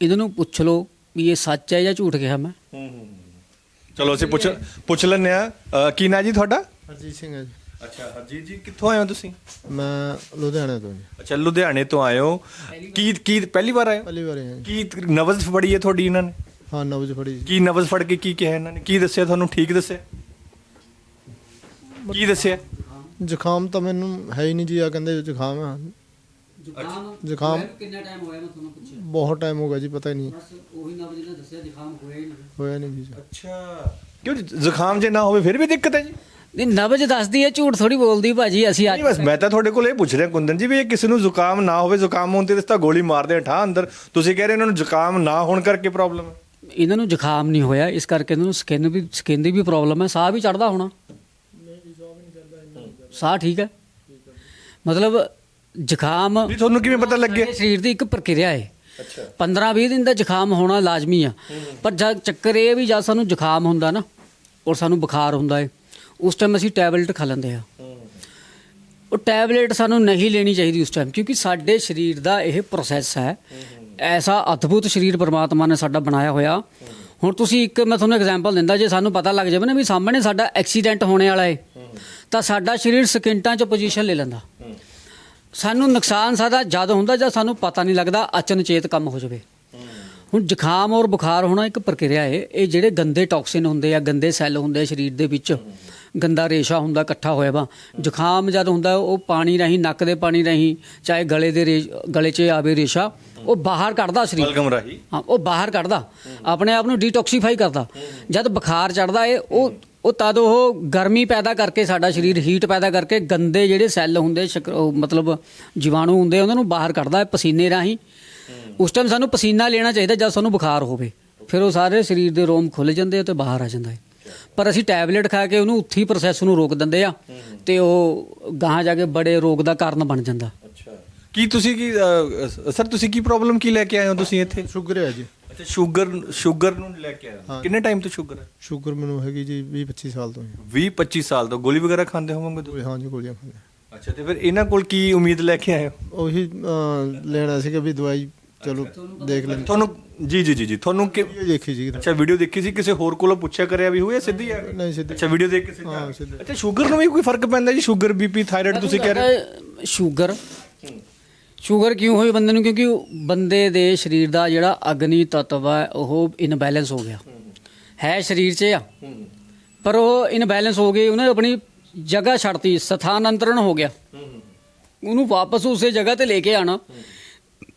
ਇਹਨਾਂ ਨੂੰ ਪੁੱਛ ਲਓ ਵੀ ਇਹ ਸੱਚ ਹੈ ਜਾਂ ਝੂਠ ਕਿਹਾ ਮੈਂ। ਚਲੋ ਅਸੀਂ ਪੁੱਛ ਪੁੱਛ ਲੈਂਦੇ ਆ ਕੀ ਨਾਂ ਜੀ ਤੁਹਾਡਾ? ਹਰਜੀਤ ਸਿੰਘ ਹੈ ਜੀ। ਅੱਛਾ ਹਰਜੀਤ ਜੀ ਕਿੱਥੋਂ ਆਏ ਹੋ ਤੁਸੀਂ? ਮੈਂ ਲੁਧਿਆਣੇ ਤੋਂ ਜੀ। ਅੱਛਾ ਲੁਧਿਆਣੇ ਤੋਂ ਆਏ ਹੋ। ਕੀ ਕੀ ਪਹਿਲੀ ਵਾਰ ਆਏ ਹੋ? ਪਹਿਲੀ ਵਾਰ ਆਇਆ ਜੀ। ਕੀ ਨਬਜ਼ ਫੜੀ ਹੈ ਤੁਹਾਡੀ ਇਹਨਾਂ ਨੇ? ਹਾਂ ਨਵਜ ਫੜੀ ਜੀ। ਕੀ ਨਬਜ਼ ਫੜ ਕੇ ਕੀ ਕਿਹਾ ਇਹਨਾਂ ਨੇ? ਕੀ ਦੱਸਿਆ ਤੁਹਾਨੂੰ? ਠੀਕ ਦੱਸਿਆ? ਕੀ ਦੱਸਿਆ? ਜ਼ੁਕਾਮ ਤਾਂ ਮੈਨੂੰ ਹੈ ਹੀ ਨਹੀਂ ਜੀ ਆ ਕਹਿੰਦੇ ਜ਼ੁਕਾਮ ਆ। ਜ਼ੁਕਾਮ ਕਿੰਨਾ ਟਾਈਮ ਹੋਇਆ ਮੈਂ ਤੁਹਾਨੂੰ ਪੁੱਛਿਆ। ਬਹੁਤ ਟਾਈਮ ਹੋ ਗਿਆ ਜੀ ਪਤਾ ਹੀ ਨਹੀਂ। ਬਸ ਉਹੀ ਨਬਜ ਨੇ ਦੱਸਿਆ ਜ਼ੁਕਾਮ ਹੋਇਆ ਹੀ ਨਹੀਂ। ਹੋਇਆ ਨਹੀਂ ਜੀ ਅੱਛਾ। ਕਿਉਂ ਜ਼ੁਕਾਮ ਜੇ ਨਾ ਹੋਵੇ ਫਿਰ ਵੀ ਦਿੱਕਤ ਹੈ ਜੀ? ਨਹੀਂ ਨਬਜ ਦੱਸਦੀ ਹੈ ਝੂਠ ਥੋੜੀ ਬੋਲਦੀ ਭਾਜੀ ਅਸੀਂ ਅੱਜ ਨਹੀਂ ਬਸ ਮੈਂ ਤਾਂ ਤੁਹਾਡੇ ਕੋਲ ਇਹ ਪੁੱਛ ਰਿਹਾ ਕੁੰਦਨ ਜੀ ਵੀ ਇਹ ਕਿਸੇ ਨੂੰ ਜ਼ੁਕਾਮ ਨਾ ਹੋਵੇ ਜ਼ੁਕਾਮ ਹੋਣ ਤੇ ਇਸ ਤਾਂ ਗੋਲੀ ਮਾਰਦੇ ਆ ਠਾ ਅੰਦਰ। ਤੁਸੀਂ ਕਹਿ ਰਹੇ ਇਹਨਾਂ ਨੂੰ ਜ਼ੁਕਾਮ ਨਾ ਹੋਣ ਕਰਕੇ ਪ੍ਰੋਬਲਮ ਹੈ। ਇਹਨਾਂ ਨੂੰ ਜ਼ੁਕਾਮ ਨਹੀਂ ਹੋਇਆ ਇਸ ਕਰਕੇ ਇਹਨਾਂ ਨੂੰ ਸਕਿਨ ਵੀ ਸਕਿਨ ਦੀ ਵੀ ਪ੍ਰੋਬਲਮ ਹੈ ਸਾਹ ਵੀ ਚੜਦਾ ਹੋਣਾ। ਸਾਹ ਠੀਕ ਹੈ। ਮਤਲਬ ਜ਼ੁਕਾਮ ਵੀ ਤੁਹਾਨੂੰ ਕਿਵੇਂ ਪਤਾ ਲੱਗਿਆ ਸਾਡੇ ਸਰੀਰ ਦੀ ਇੱਕ ਪ੍ਰਕਿਰਿਆ ਹੈ 15-20 ਦਿਨ ਦਾ ਜ਼ੁਕਾਮ ਹੋਣਾ ਲਾਜ਼ਮੀ ਆ। ਪਰ ਜਦ ਚੱਕਰ ਇਹ ਵੀ ਜਦ ਸਾਨੂੰ ਜ਼ੁਕਾਮ ਹੁੰਦਾ ਨਾ ਔਰ ਸਾਨੂੰ ਬੁਖਾਰ ਹੁੰਦਾ ਹੈ ਉਸ ਟਾਈਮ ਅਸੀਂ ਟੈਬਲੇਟ ਖਾ ਲੈਂਦੇ ਆ। ਉਹ ਟੈਬਲੇਟ ਸਾਨੂੰ ਨਹੀਂ ਲੈਣੀ ਚਾਹੀਦੀ ਉਸ ਟਾਈਮ ਕਿਉਂਕਿ ਸਾਡੇ ਸਰੀਰ ਦਾ ਇਹ ਪ੍ਰੋਸੈਸ ਹੈ। ਐਸਾ ਅਦਭੁਤ ਸਰੀਰ ਪਰਮਾਤਮਾ ਨੇ ਸਾਡਾ ਬਣਾਇਆ ਹੋਇਆ। ਹੁਣ ਤੁਸੀਂ ਇੱਕ ਮੈਂ ਤੁਹਾਨੂੰ ਐਗਜ਼ਾਮਪਲ ਦਿੰਦਾ ਜੇ ਸਾਨੂੰ ਪਤਾ ਲੱਗ ਜਾਵੇ ਨਾ ਵੀ ਸਾਹਮਣੇ ਸਾਡਾ ਐਕਸੀਡੈਂਟ ਹੋਣੇ ਵਾਲਾ ਹੈ। ਤਾਂ ਸਾਡਾ ਸਰੀਰ ਸਕਿੰਟਾਂ 'ਚ ਪੋਜੀਸ਼ਨ ਲੈ ਲੈਂਦਾ। ਸਾਨੂੰ ਨੁਕਸਾਨ ਸਾਡਾ ਜਦ ਹੁੰਦਾ ਜਦ ਸਾਨੂੰ ਪਤਾ ਨਹੀਂ ਲੱਗਦਾ ਅਚਨਚੇਤ ਕੰਮ ਹੋ ਜਾਵੇ। ਹੁਣ ਜ਼ੁਕਾਮ ਔਰ ਬੁਖਾਰ ਹੋਣਾ ਇੱਕ ਪ੍ਰਕਿਰਿਆ ਹੈ ਇਹ ਜਿਹੜੇ ਗੰਦੇ ਟੌਕਸਿਨ ਹੁੰਦੇ ਆ ਗੰਦੇ ਸੈੱਲ ਹੁੰਦੇ ਆ ਸਰੀਰ ਦੇ ਵਿੱਚ ਗੰਦਾ ਰੇਸ਼ਾ ਹੁੰਦਾ ਇਕੱਠਾ ਹੋਇਆ ਵਾ। ਜ਼ੁਕਾਮ ਜਦ ਹੁੰਦਾ ਉਹ ਪਾਣੀ ਰਾਹੀਂ ਨੱਕ ਦੇ ਪਾਣੀ ਰਾਹੀਂ ਚਾਹੇ ਗਲੇ ਦੇ ਗਲੇ 'ਚ ਆਵੇ ਰੇਸ਼ਾ ਉਹ ਬਾਹਰ ਕੱਢਦਾ ਸਰੀਰ। ਬਲਗਮ ਰਾਹੀ। ਹਾਂ ਉਹ ਬਾਹਰ ਕੱਢਦਾ। ਆਪਣੇ ਆਪ ਨੂੰ ਡੀਟੌਕਸੀਫਾਈ ਕਰਦਾ। ਜਦ ਬੁਖਾਰ ਚੜਦਾ ਏ ਉਹ ਉਹ ਤਦ ਉਹ ਗਰਮੀ ਪੈਦਾ ਕਰਕੇ ਸਾਡਾ ਸਰੀਰ ਹੀਟ ਪੈਦਾ ਕਰਕੇ ਗੰਦੇ ਜਿਹੜੇ ਸੈੱਲ ਹੁੰਦੇ ਮਤਲਬ ਜੀਵਾਣੂ ਹੁੰਦੇ ਉਹਨਾਂ ਨੂੰ ਬਾਹਰ ਕੱਢਦਾ ਹੈ ਪਸੀਨੇ ਰਾਹੀਂ। ਉਸ ਟਾਈਮ ਸਾਨੂੰ ਪਸੀਨਾ ਲੈਣਾ ਚਾਹੀਦਾ ਜਦ ਸਾਨੂੰ ਬੁਖਾਰ ਹੋਵੇ। ਫਿਰ ਉਹ ਸਾਰੇ ਸਰੀਰ ਦੇ ਰੋਮ ਖੁੱਲ ਜਾਂਦੇ ਆ ਤੇ ਬਾਹਰ ਆ ਜਾਂਦਾ ਹੈ। ਪਰ ਅਸੀਂ ਟੈਬਲੇਟ ਖਾ ਕੇ ਉਹਨੂੰ ਉੱਥੀ ਪ੍ਰੋਸੈਸ ਨੂੰ ਰੋਕ ਦਿੰਦੇ ਆ ਤੇ ਉਹ ਗਾਹਾਂ ਜਾ ਕੇ ਬੜੇ ਰੋਗ ਦਾ ਕਾਰਨ ਬਣ ਜਾਂਦਾ। ਅੱਛਾ। ਕੀ ਤੁਸੀਂ ਕੀ ਸਰ ਤੁਸੀਂ ਕੀ ਪ੍ਰੋਬਲਮ ਕੀ ਲੈ ਕੇ ਆਏ ਹੋ ਤੁਸੀਂ ਇੱਥੇ? ਸ਼ੂਗਰ ਹੈ ਜੀ। ਅੱਛਾ ਸ਼ੂਗਰ ਸ਼ੂਗਰ ਨੂੰ ਲੈ ਕੇ ਆਇਆ। ਕਿੰਨੇ ਟਾਈਮ ਤੋਂ ਸ਼ੂਗਰ ਹੈ? ਸ਼ੂਗਰ ਮੈਨੂੰ ਹੈਗੀ ਜੀ 20 25 ਸਾਲ ਤੋਂ ਹੀ। 20 25 ਸਾਲ ਤੋਂ। ਗੋਲੀ ਵਗੈਰਾ ਖਾਂਦੇ ਹੋਵੋਗੇ ਤੁਸੀਂ? ਹਾਂ ਜੀ ਗੋਲੀਆਂ ਖਾਂਦੇ ਅੱਛਾ ਤੇ ਫਿਰ ਇਹਨਾਂ ਕੋਲ ਕੀ ਉਮੀਦ ਲੈ ਕੇ ਆਏ ਹੋ? ਉਹੀ ਅਹ, ਲੈਣਾ ਸੀਗਾ ਵੀ ਦਵਾਈ ਚਲੋ ਦੇਖ ਲੈਂਦੇ। ਤੁਹਾਨੂੰ ਜੀ ਜੀ ਜੀ ਜੀ ਤੁਹਾਨੂੰ ਕਿ ਇਹ ਦੇਖੀ ਸੀ ਅੱਛਾ ਵੀਡੀਓ ਦੇਖੀ ਸੀ ਕਿਸੇ ਹੋਰ ਕੋਲੋਂ ਪੁੱਛਿਆ ਕਰਿਆ ਵੀ ਹੋਇਆ ਸਿੱਧੀ ਆ? ਨਹੀਂ ਸਿੱਧੀ। ਅੱਛਾ ਵੀਡੀਓ ਦੇਖ ਕੇ ਸਿੱਧਾ ਹਾਂ, ਸਿੱਧਾ। ਅੱਛਾ ਸ਼ੂਗਰ ਨੂੰ ਵੀ ਕੋਈ ਫ਼ਰਕ ਪੈਂਦਾ ਜੀ? ਸ਼ੂਗਰ ਬੀਪੀ ਥਾਇਰਾਇਡ ਤੁਸੀਂ ਕਹਿ ਰਹੇ ਹੋ? ਸ਼ੂਗਰ। ਸ਼ੂਗਰ ਕਿਉਂ ਹੋਈ ਬੰਦੇ ਨੂੰ? ਕਿਉਂਕਿ ਬੰਦੇ ਦੇ ਸਰੀਰ ਦਾ ਜਿਹੜਾ ਅਗਨੀ ਤੱਤਵ ਹੈ, ਉਹ ਇਨਬੈਲੈਂਸ ਹੋ ਗਿਆ। ਹੈ ਸਰੀਰ 'ਚ ਆ। ਪਰ ਉਹ ਇਨਬੈਲੈਂਸ ਹੋ ਗਈ, ਉਹਨੇ ਆਪਣੀ ਜਗ੍ਹਾ ਛੱਡਤੀ, ਸਥਾਨਾਂਤਰਨ ਹੋ ਗਿਆ। ਉਹਨੂੰ ਵਾਪਸ ਉਸੇ ਜਗ੍ਹਾ ਤੇ ਲੈ ਕੇ ਆਣਾ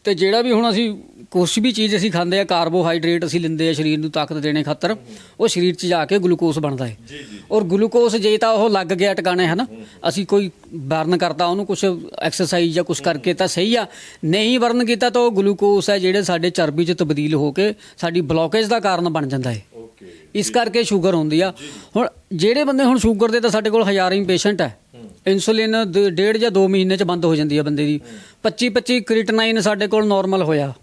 ਤੇ ਜਿਹੜਾ ਵੀ ਹੁਣ ਅਸੀਂ ਕੁਛ ਵੀ ਚੀਜ਼ ਅਸੀਂ ਖਾਂਦੇ ਆ ਕਾਰਬੋਹਾਈਡਰੇਟ ਅਸੀਂ ਲੈਂਦੇ ਆ ਸਰੀਰ ਨੂੰ ਤਾਕਤ ਦੇਣੇ ਖਾਤਰ ਉਹ ਸਰੀਰ 'ਚ ਜਾ ਕੇ ਗਲੂਕੋਜ਼ ਬਣਦਾ ਹੈ ਔਰ ਗਲੂਕੋਜ਼ ਜੇ ਤਾਂ ਉਹ ਲੱਗ ਗਿਆ ਟਿਕਾਣੇ ਹੈ। ਨਾ ਅਸੀਂ ਕੋਈ ਬਰਨ ਕਰਤਾ ਉਹਨੂੰ ਕੁਝ ਐਕਸਰਸਾਈਜ਼ ਜਾਂ ਕੁਝ ਕਰਕੇ ਤਾਂ ਸਹੀ ਆ। ਨਹੀਂ ਬਰਨ ਕੀਤਾ ਤਾਂ ਉਹ ਗਲੂਕੋਜ਼ ਹੈ ਜਿਹੜੇ ਸਾਡੇ ਚਰਬੀ 'ਚ ਤਬਦੀਲ ਹੋ ਕੇ ਸਾਡੀ ਬਲੋਕੇਜ ਦਾ ਕਾਰਨ ਬਣ ਜਾਂਦਾ ਹੈ ਇਸ ਕਰਕੇ ਸ਼ੂਗਰ ਹੁੰਦੀ ਆ। ਹੁਣ ਜਿਹੜੇ ਬੰਦੇ ਹੁਣ ਸ਼ੂਗਰ ਦੇ ਤਾਂ ਸਾਡੇ ਕੋਲ ਹਜ਼ਾਰਾਂ ਹੀ ਪੇਸ਼ੈਂਟ ਹੈ ਇਨਸੂਲਿਨ ਦ- ਡੇਢ ਜਾਂ 2 ਮਹੀਨੇ ਚ ਬੰਦ ਹੋ ਜਾਂਦੀ ਹੈ ਬੰਦੇ ਦੀ। 25 25 ਕ੍ਰੀਟਨਾਈਨ ਸਾਡੇ ਕੋਲ ਨਾਰਮਲ ਹੋਇਆ।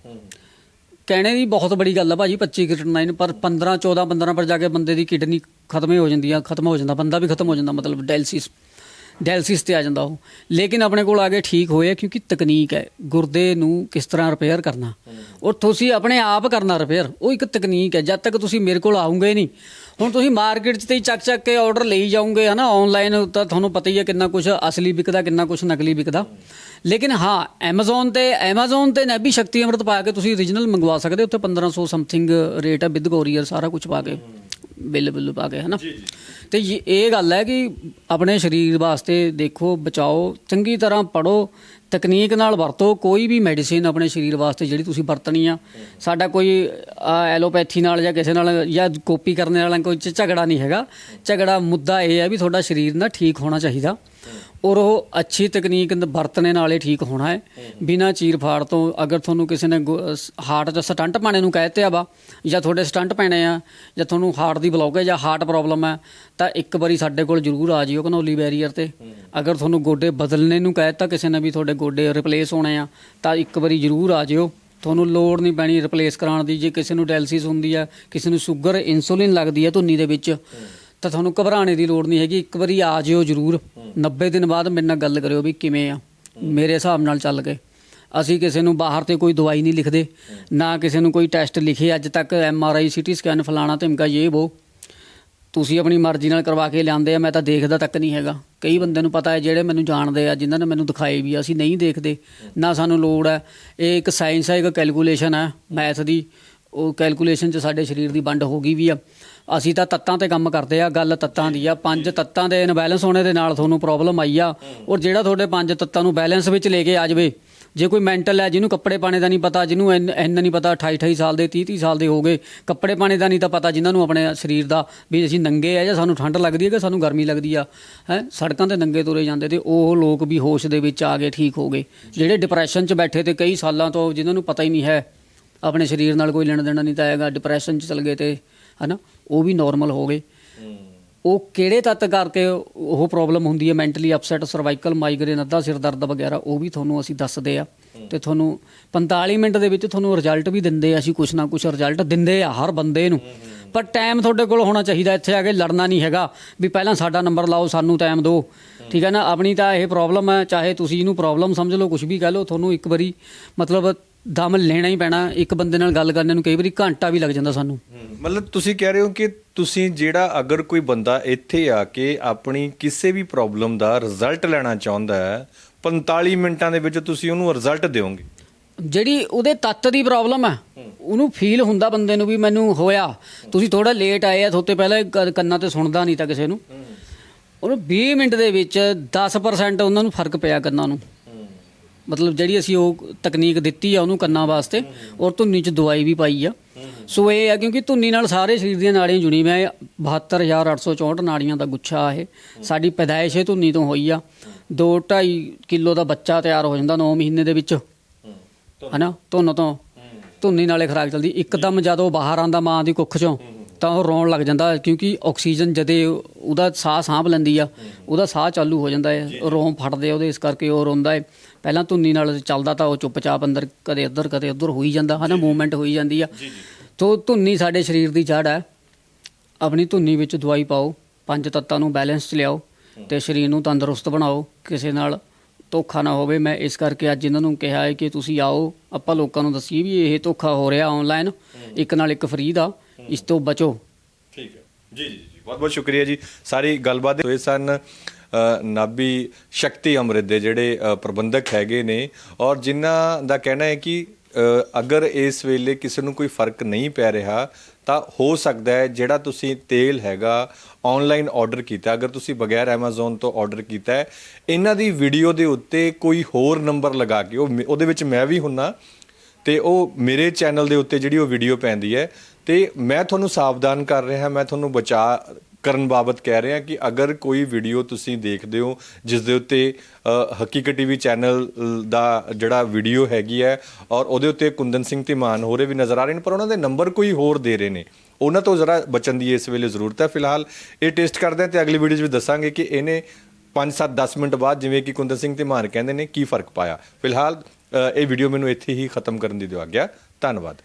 ਕਹਿਣੇ ਦੀ ਬਹੁਤ ਬੜੀ ਗੱਲ ਆ ਭਾਜੀ 25 ਕ੍ਰੀਟਨਾਈਨ ਪਰ 15 14 15 ਪਰ ਜਾ ਕੇ ਬੰਦੇ ਦੀ ਕਿਡਨੀ ਖਤਮ ਹੀ ਹੋ ਜਾਂਦੀ ਆ, ਖਤਮ ਹੋ ਜਾਂਦਾ, ਬੰਦਾ ਵੀ ਖਤਮ ਹੋ ਜਾਂਦਾ, ਮਤਲਬ ਡਾਇਲਸਿਸ। ਡਾਇਲਸਿਸ ਤੇ ਆ ਜਾਂਦਾ ਉਹ। ਲੇਕਿਨ ਆਪਣੇ ਕੋਲ ਆ ਕੇ ਠੀਕ ਹੋਏ ਕਿਉਂਕਿ ਤਕਨੀਕ ਹੈ। ਗੁਰਦੇ ਨੂੰ ਕਿਸ ਤਰ੍ਹਾਂ ਰਿਪੇਅਰ ਕਰਨਾ। ਔਰ ਤੁਸੀਂ ਆਪਣੇ ਆਪ ਕਰਨਾ ਰਿਪੇਅਰ ਉਹ ਇੱਕ ਤਕਨੀਕ ਹੈ। ਜਦ ਤੱਕ ਤੁਸੀਂ ਮੇਰੇ ਕੋਲ ਆਉਂਗੇ ਨਹੀਂ। ਹੁਣ ਤੁਸੀਂ ਮਾਰਕੀਟ 'ਚ ਤੇ ਹੀ ਚੱਕ ਚੱਕ ਕੇ ਆਰਡਰ ਲਈ ਜਾਓਗੇ, ਹਨਾ? ਆਨਲਾਈਨ ਤਾਂ ਤੁਹਾਨੂੰ ਪਤਾ ਹੀ ਹੈ ਕਿੰਨਾ ਕੁਝ ਅਸਲੀ ਵਿਕਦਾ, ਕਿੰਨਾ ਕੁਝ ਨਕਲੀ ਵਿਕਦਾ। ਲੇਕਿਨ ਹਾਂ, Amazon ਤੇ Amazon ਤੇ ਨੈਬੀ ਸ਼ਕਤੀ ਅੰਮ੍ਰਿਤ ਪਾ ਕੇ ਤੁਸੀਂ origignal ਮੰਗਵਾ ਸਕਦੇ ਹੋ। ਉੱਥੇ 1500 ਸਮਥਿੰਗ ਰੇਟ ਹੈ ਵਿਦ ਕੋਰੀਅਰ ਸਾਰਾ ਕੁਝ ਪਾ ਕੇ। ਬਿੱਲ ਬਿੱਲ ਪਾ ਕੇ ਹਨਾ? ਤੇ ਇਹ- ਇਹ ਗੱਲ ਹੈ ਕਿ ਆਪਣੇ ਸਰੀਰ ਵਾਸਤੇ ਦੇਖੋ ਬਚਾਓ ਚੰਗੀ ਤਰ੍ਹਾਂ ਪੜੋ ਤਕਨੀਕ ਨਾਲ ਵਰਤੋ ਕੋਈ ਵੀ ਮੈਡੀਸਿਨ ਆਪਣੇ ਸਰੀਰ ਵਾਸਤੇ ਜਿਹੜੀ ਤੁਸੀਂ ਵਰਤਣੀ ਆ ਸਾਡਾ ਕੋਈ ਐਲੋਪੈਥੀ ਨਾਲ ਜਾਂ ਕਿਸੇ ਨਾਲ ਜਾਂ ਕਾਪੀ ਕਰਨ ਨਾਲ ਕੋਈ ਝਗੜਾ ਨਹੀਂ ਹੈਗਾ। ਝਗੜਾ ਮੁੱਦਾ ਇਹ ਹੈ ਵੀ ਤੁਹਾਡਾ ਸਰੀਰ ਨਾ ਠੀਕ ਹੋਣਾ ਚਾਹੀਦਾ। ਔਰ ਉਹ ਅੱਛੀ ਤਕਨੀਕ ਨ- ਵਰਤਣੇ ਨਾਲੇ ਠੀਕ ਹੋਣਾ ਹੈ। ਬਿਨਾ ਚੀਰ ਫਾੜ ਤੋਂ ਅਗਰ ਤੁਹਾਨੂੰ ਕਿਸੇ ਨੇ ਹਾਰਟ 'ਚ ਸਟੰਟ ਪਾਣੇ ਨੂੰ ਕਹਿਤੇ ਆ ਵਾ, ਜਾਂ ਤੁਹਾਡੇ ਸਟੰਟ ਪੈਣੇ ਆ, ਜਾਂ ਤੁਹਾਨੂੰ ਹਾਰਟ ਦੀ ਬਲੌਕੇਜ ਜਾਂ ਹਾਰਟ ਪ੍ਰੋਬਲਮ ਹੈ ਤਾਂ ਇੱਕ ਵਾਰੀ ਸਾਡੇ ਕੋਲ ਜਰੂਰ ਆ ਜਿਓ ਘਨੌਲੀ ਬੈਰੀਅਰ ਤੇ। ਅਗਰ ਤੁਹਾਨੂੰ ਗੋਡੇ ਬਦਲਣੇ ਨੂੰ ਕਹਿਤਾ ਕਿਸੇ ਨੇ ਵੀ ਤੁਹਾਡੇ ਗੋਡੇ ਰਿਪਲੇਸ ਹੋਣੇ ਆ, ਤਾਂ ਇੱਕ ਵਾਰੀ ਜਰੂਰ ਆ ਜਿਓ। ਤੁਹਾਨੂੰ ਲੋੜ ਨਹੀਂ ਪੈਣੀ ਰਿਪਲੇਸ ਕਰਾਉਣ ਦੀ, ਜੇ ਕਿਸੇ ਨੂੰ ਡਾਇਲਿਸਿਸ ਹੁੰਦੀ ਆ, ਕਿਸੇ ਨੂੰ ਸ਼ੂਗਰ ਇਨਸੂਲਿਨ ਲੱਗਦੀ ਹੈ ਧੁੰਨੀ ਦੇ ਵਿੱਚ ਤਾਂ ਤੁਹਾਨੂੰ ਘਬਰਾਉਣੇ ਦੀ ਲੋੜ ਨਹੀਂ ਹੈਗੀ। ਇੱਕ ਵਾਰੀ ਆ ਜਿਓ ਜਰੂਰ। 90 ਦਿਨ ਬਾਅਦ ਮੇਰੇ ਨਾਲ ਗੱਲ ਕਰਿਓ ਵੀ ਕਿਵੇਂ ਆ। ਮੇਰੇ ਹਿਸਾਬ ਨਾਲ ਚੱਲ ਗਏ। ਅਸੀਂ ਕਿਸੇ ਨੂੰ ਬਾਹਰ ਤੇ ਕੋਈ ਦਵਾਈ ਨਹੀਂ ਲਿਖਦੇ। ਨਾ ਕਿਸੇ ਨੂੰ ਕੋਈ ਟੈਸਟ ਲਿਖੇ। ਅੱਜ ਤੱਕ M R I CT scan ਫਲਾਣਾ ਧਮਕਾ ਇਹ ਉਹ ਤੁਸੀਂ ਆਪਣੀ ਮਰਜ਼ੀ ਨਾਲ ਕਰਵਾ ਕੇ ਲਿਆਂਦੇ ਆ। ਮੈਂ ਤਾਂ ਦੇਖਦਾ ਤੱਕ ਨਹੀਂ ਹੈਗਾ। ਕਈ ਬੰਦੇ ਨੂੰ ਪਤਾ ਹੈ ਜਿਹੜੇ ਮੈਨੂੰ ਜਾਣਦੇ ਆ, ਜਿਨ੍ਹਾਂ ਨੇ ਮੈਨੂੰ ਦਿਖਾਏ ਵੀ ਅਸੀਂ ਨਹੀਂ ਦੇਖਦੇ। ਨਾ ਸਾਨੂੰ ਲੋੜ ਹੈ। ਇਹ ਇੱਕ ਸਾਇੰਸ ਹੈ, ਇੱਕ ਕੈਲਕੂਲੇਸ਼ਨ ਹੈ। ਮੈਥ ਦੀ। ਉਹ ਕੈਲਕੂਲੇਸ਼ਨ 'ਚ ਸਾਡੇ ਸਰੀਰ ਦੀ ਵੰਡ ਹੋ ਗਈ ਵੀ ਆ। ਅਸੀਂ ਤਾਂ ਤੱਤਾਂ ਤੇ ਕੰਮ ਕਰਦੇ ਆ ਗੱਲ ਤੱਤਾਂ ਦੀ ਆ। ਪੰਜ ਤੱਤਾਂ ਦੇ ਇਨਬੈਲੈਂਸ ਹੋਣੇ ਦੇ ਨਾਲ ਤੁਹਾਨੂੰ ਪ੍ਰੋਬਲਮ ਆਈ ਆ। ਔਰ ਜਿਹੜਾ ਤੁਹਾਡੇ ਪੰਜ ਤੱਤਾਂ ਨੂੰ ਬੈਲੈਂਸ ਵਿੱਚ ਲੈ ਕੇ ਆ ਜਾਵੇ ਜੇ ਕੋਈ ਮੈਂਟਲ ਹੈ ਜਿਹਨੂੰ ਕੱਪੜੇ ਪਾਣੇ ਦਾ ਨਹੀਂ ਪਤਾ ਜਿਹਨੂੰ ਇੰਨ ਨਹੀਂ ਪਤਾ 28 28 ਸਾਲ ਦੇ 30 30 ਸਾਲ ਦੇ ਹੋ ਗਏ ਕੱਪੜੇ ਪਾਣੇ ਦਾ ਨਹੀਂ ਤਾਂ ਪਤਾ ਜਿਨ੍ਹਾਂ ਨੂੰ ਆਪਣੇ ਸਰੀਰ ਦਾ ਵੀ ਅਸੀਂ ਨੰਗੇ ਆ ਜਾਂ ਸਾਨੂੰ ਠੰਡ ਲੱਗਦੀ ਹੈ ਕਿ ਸਾਨੂੰ ਗਰਮੀ ਲੱਗਦੀ ਆ। ਹੈ ਸੜਕਾਂ ਤੇ ਨੰਗੇ ਤੁਰੇ ਜਾਂਦੇ ਤੇ ਉਹ ਲੋਕ ਵੀ ਹੋਸ਼ ਦੇ ਵਿੱਚ ਆ ਗਏ ਠੀਕ ਹੋ ਗਏ। ਜਿਹੜੇ ਡਿਪਰੈਸ਼ਨ 'ਚ ਬੈਠੇ ਤੇ ਕਈ ਸਾਲਾਂ ਤੋਂ ਜਿਨ੍ਹਾਂ ਨੂੰ ਪਤਾ ਹੀ ਨਹੀਂ ਹੈ ਆਪਣੇ ਸਰੀਰ ਨਾਲ ਕੋਈ ਲੈਣਾ ਦੇਣਾ ਨਹੀਂ ਤਾਂ ਹੈਗਾ ਡਿਪਰੈਸ਼ਨ 'ਚ ਚਲ ਗਏ ਤੇ ਹਨਾ? ਉਹ ਵੀ ਨਾਰਮਲ ਹੋ ਗਏ। ਉਹ ਕਿਹੜੇ ਤੱਤ ਕਰਕੇ ਉਹ ਪ੍ਰੋਬਲਮ ਹੁੰਦੀ ਹੈ ਮੈਂਟਲੀ ਅਪਸੈਟ ਸਰਵਾਈਕਲ ਮਾਈਗ੍ਰੇਨ ਅੱਧਾ ਸਿਰ ਦਰਦ ਵਗੈਰਾ, ਉਹ ਵੀ ਤੁਹਾਨੂੰ ਅਸੀਂ ਦੱਸਦੇ ਆ। ਤੇ ਤੁਹਾਨੂੰ 45 ਮਿੰਟ ਦੇ ਵਿੱਚ ਤੁਹਾਨੂੰ ਰਿਜ਼ਲਟ ਵੀ ਦਿੰਦੇ ਆ, ਅਸੀਂ ਕੁਛ ਨਾ ਕੁਛ ਰਿਜ਼ਲਟ ਦਿੰਦੇ ਆ ਹਰ ਬੰਦੇ ਨੂੰ। ਪਰ ਟਾਈਮ ਤੁਹਾਡੇ ਕੋਲ ਹੋਣਾ ਚਾਹੀਦਾ, ਇੱਥੇ ਆ ਕੇ ਲੜਨਾ ਨਹੀਂ ਹੈਗਾ ਵੀ ਪਹਿਲਾਂ ਸਾਡਾ ਨੰਬਰ ਲਾਓ, ਸਾਨੂੰ ਟਾਈਮ ਦਿਓ। ਠੀਕ ਹੈ ਨਾ? ਆਪਣੀ ਤਾਂ ਇਹ ਪ੍ਰੋਬਲਮ ਹੈ ਚਾਹੇ ਤੁਸੀਂ ਇਹਨੂੰ ਪ੍ਰੋਬਲਮ ਸਮਝ ਲਓ ਕੁਝ ਵੀ ਕਹਿ ਲਓ, ਤੁਹਾਨੂੰ ਇੱਕ ਵਾਰੀ ਮਤਲਬ ਦਮ ਲੈਣਾ ਹੀ ਪੈਣਾ ਇੱਕ ਬੰਦੇ ਨਾਲ ਗੱਲ ਕਰਨ ਨੂੰ ਕਈ ਵਾਰੀ ਘੰਟਾ ਵੀ ਲੱਗ ਜਾਂਦਾ ਸਾਨੂੰ। ਮਤਲਬ ਤੁਸੀਂ ਕਹਿ ਰਹੇ ਹੋ ਕਿ ਤੁਸੀਂ ਜਿਹੜਾ ਅਗਰ ਕੋਈ ਬੰਦਾ ਇੱਥੇ ਆ ਕੇ ਆਪਣੀ ਕਿਸੇ ਵੀ ਪ੍ਰੋਬਲਮ ਦਾ ਰਿਜ਼ਲਟ ਲੈਣਾ ਚਾਹੁੰਦਾ ਹੈ 45 ਮਿੰਟਾਂ ਦੇ ਵਿੱਚ ਤੁਸੀਂ ਉਹਨੂੰ ਰਿਜ਼ਲਟ ਦਿਓਗੇ? ਜਿਹੜੀ ਉਹਦੇ ਤੱਤ ਦੀ ਪ੍ਰੋਬਲਮ ਹੈ ਉਹਨੂੰ ਫੀਲ ਹੁੰਦਾ ਬੰਦੇ ਨੂੰ ਵੀ ਮੈਨੂੰ ਹੋਇਆ। ਤੁਸੀਂ ਥੋੜਾ ਲੇਟ ਆਏ ਆ ਥੋਤੇ ਪਹਿਲਾਂ ਕੰਨਾਂ ਤੇ ਸੁਣਦਾ ਨਹੀਂ ਤਾਂ ਕਿਸੇ ਨੂੰ। ਉਹਨੂੰ 20 ਮਿੰਟ ਦੇ ਵਿੱਚ 10% ਉਹਨਾਂ ਨੂੰ ਫ਼ਰਕ ਪਿਆ ਕੰਨਾਂ ਨੂੰ। ਮਤਲਬ ਜਿਹੜੀ ਅਸੀਂ ਉਹ ਤਕਨੀਕ ਦਿੱਤੀ ਆ ਉਹਨੂੰ ਕੰਨਾਂ ਵਾਸਤੇ ਔਰ ਧੁੰਨੀ 'ਚ ਦਵਾਈ ਵੀ ਪਾਈ ਆ। ਸੋ ਇਹ ਆ ਕਿਉਂਕਿ ਧੁੰਨੀ ਨਾਲ ਸਾਰੇ ਸਰੀਰ ਦੀਆਂ ਨਾੜੀਆਂ ਜੁੜੀ ਮੈਂ 72864 ਨਾੜੀਆਂ ਦਾ ਗੁੱਛਾ ਇਹ। ਸਾਡੀ ਪੈਦਾਇਸ਼ ਇਹ ਧੁੰਨੀ ਤੋਂ ਹੋਈ ਆ। 2.5 ਕਿਲੋ ਦਾ ਬੱਚਾ ਤਿਆਰ ਹੋ ਜਾਂਦਾ 9 ਮਹੀਨੇ ਦੇ ਵਿੱਚ। ਹਨਾ? ਧੁੰਨ ਤੋਂ। ਧੁੰਨੀ ਨਾਲੇ ਖਰਾਕ ਚਲਦੀ। ਇੱਕਦਮ ਜਦੋਂ ਬਾਹਰ ਆਂਦਾ ਮਾਂ ਦੀ ਕੁੱਖ ਚੋਂ ਤਾਂ ਉਹ ਰੋਣ ਲੱਗ ਜਾਂਦਾ ਕਿਉਂਕਿ ਆਕਸੀਜਨ ਜਦੇ ਉਹਦਾ ਸਾਹ ਸਾਂਭ ਲੈਂਦੀ ਆ ਉਹਦਾ ਸਾਹ ਚਾਲੂ ਹੋ ਜਾਂਦਾ ਹੈ ਰੋਮ ਫਟਦੇ ਉਹਦੇ ਇਸ ਕਰਕੇ ਉਹ ਰੋਂਦਾ ਹੈ। ਪਹਿਲਾਂ ਧੁੰਨੀ ਨਾਲ ਚੱਲਦਾ ਤਾਂ ਉਹ ਚੁੱਪਚਾਪ ਅੰਦਰ ਕਦੇ ਇੱਧਰ ਕਦੇ ਉੱਧਰ ਹੋਈ ਜਾਂਦਾ ਹਨਾ ਮੂਵਮੈਂਟ ਹੋਈ ਜਾਂਦੀ ਆ। ਤੋ ਧੁੰਨੀ ਸਾਡੇ ਸਰੀਰ ਦੀ ਜੜ ਹੈ ਆਪਣੀ ਧੁੰਨੀ ਵਿੱਚ ਦਵਾਈ ਪਾਓ ਪੰਜ ਤੱਤਾਂ ਨੂੰ ਬੈਲੈਂਸ 'ਚ ਲਿਆਓ ਤੇ ਸਰੀਰ ਨੂੰ ਤੰਦਰੁਸਤ ਬਣਾਓ ਕਿਸੇ ਨਾਲ ਧੋਖਾ ਨਾ ਹੋਵੇ ਮੈਂ ਇਸ ਕਰਕੇ ਅੱਜ ਇਹਨਾਂ ਨੂੰ ਕਿਹਾ ਹੈ ਕਿ ਤੁਸੀਂ ਆਓ ਆਪਾਂ ਲੋਕਾਂ ਨੂੰ ਦੱਸੀਏ ਵੀ ਇਹ ਧੋਖਾ ਹੋ ਰਿਹਾ ਆਨਲਾਈਨ ਇੱਕ ਨਾਲ ਇੱਕ ਫ੍ਰੀ ਦਾ ਇਸ ਤੋਂ ਬਚੋ। ਠੀਕ ਹੈ। ਜੀ ਜੀ ਜੀ ਬਹੁਤ ਬਹੁਤ ਸ਼ੁਕਰੀਆ ਜੀ। ਸਾਰੀ ਗੱਲਬਾਤ ਹੋਏ ਸਨ ਨਾਭੀ ਸ਼ਕਤੀ ਅੰਮ੍ਰਿਤ ਦੇ ਜਿਹੜੇ ਪ੍ਰਬੰਧਕ ਹੈਗੇ ਨੇ ਔਰ ਜਿਨ੍ਹਾਂ ਦਾ ਕਹਿਣਾ ਹੈ ਕਿ ਅਗਰ ਇਸ ਵੇਲੇ ਕਿਸੇ ਨੂੰ ਕੋਈ ਫ਼ਰਕ ਨਹੀਂ ਪੈ ਰਿਹਾ ਤਾਂ ਹੋ ਸਕਦਾ ਹੈ ਜਿਹੜਾ ਤੁਸੀਂ ਤੇਲ ਹੈਗਾ ਆਨਲਾਈਨ ਆਰਡਰ ਕੀਤਾ ਅਗਰ ਤੁਸੀਂ ਬਗੈਰ Amazon ਤੋਂ ਆਰਡਰ ਕੀਤਾ ਹੈ, ਇਹਨਾਂ ਦੀ ਵੀਡੀਓ ਦੇ ਉੱਤੇ ਕੋਈ ਹੋਰ ਨੰਬਰ ਲਗਾ ਕੇ, ਉਹ ਮੇ- ਉਹਦੇ ਵਿੱਚ ਮੈਂ ਵੀ ਹੁੰਨਾ, ਤੇ ਉਹ ਮੇਰੇ ਚੈਨਲ ਦੇ ਉੱਤੇ ਜਿਹੜੀ ਉਹ ਵੀਡੀਓ ਪੈਂਦੀ ਹੈ, ਤੇ ਮੈਂ ਤੁਹਾਨੂੰ ਸਾਵਧਾਨ ਕਰ ਰਿਹਾ, ਮੈਂ ਤੁਹਾਨੂੰ ਬਚਾ ਕਰਨ ਬਾਬਤ ਕਹਿ ਰਹੇ ਹਾਂ ਕਿ ਅਗਰ ਕੋਈ ਵੀਡੀਓ ਤੁਸੀਂ ਦੇਖਦੇ ਹੋ ਜਿਸ ਦੇ ਉੱਤੇ ਅ, ਹਕੀਕਤ ਟੀਵੀ ਚੈਨਲ ਦਾ ਜਿਹੜਾ ਵੀਡੀਓ ਹੈਗੀ ਹੈ ਔਰ ਉਹਦੇ ਉੱਤੇ ਕੁੰਦਨ ਸਿੰਘ ਧੀਮਾਨ ਹੋਰੇ ਵੀ ਨਜ਼ਰ ਆ ਰਹੇ ਨੇ ਪਰ ਉਹਨਾਂ ਦੇ ਨੰਬਰ ਕੋਈ ਹੋਰ ਦੇ ਰਹੇ ਨੇ। ਉਹਨਾਂ ਤੋਂ ਜ਼ਰਾ ਬਚਣ ਦੀ ਇਸ ਵੇਲੇ ਜ਼ਰੂਰਤ ਹੈ ਫਿਲਹਾਲ। ਇਹ ਟੈਸਟ ਕਰਦੇ ਹਾਂ ਤੇ ਅਗਲੀ ਵੀਡੀਓ 'ਚ ਵੀ ਦੱਸਾਂਗੇ ਕਿ ਇਹਨੇ 5 7 10 ਮਿੰਟ ਬਾਅਦ ਜਿਵੇਂ ਕਿ ਕੁੰਦਨ ਸਿੰਘ ਧੀਮਾਨ ਕਹਿੰਦੇ ਨੇ ਕੀ ਫ਼ਰਕ ਪਾਇਆ। ਫਿਲਹਾਲ ਇਹ ਵੀਡੀਓ ਮੈਨੂੰ ਇੱਥੇ ਹੀ ਖਤਮ ਕਰਨ ਦੀ ਦਿਓ ਆਗਿਆ। ਧੰਨਵਾਦ।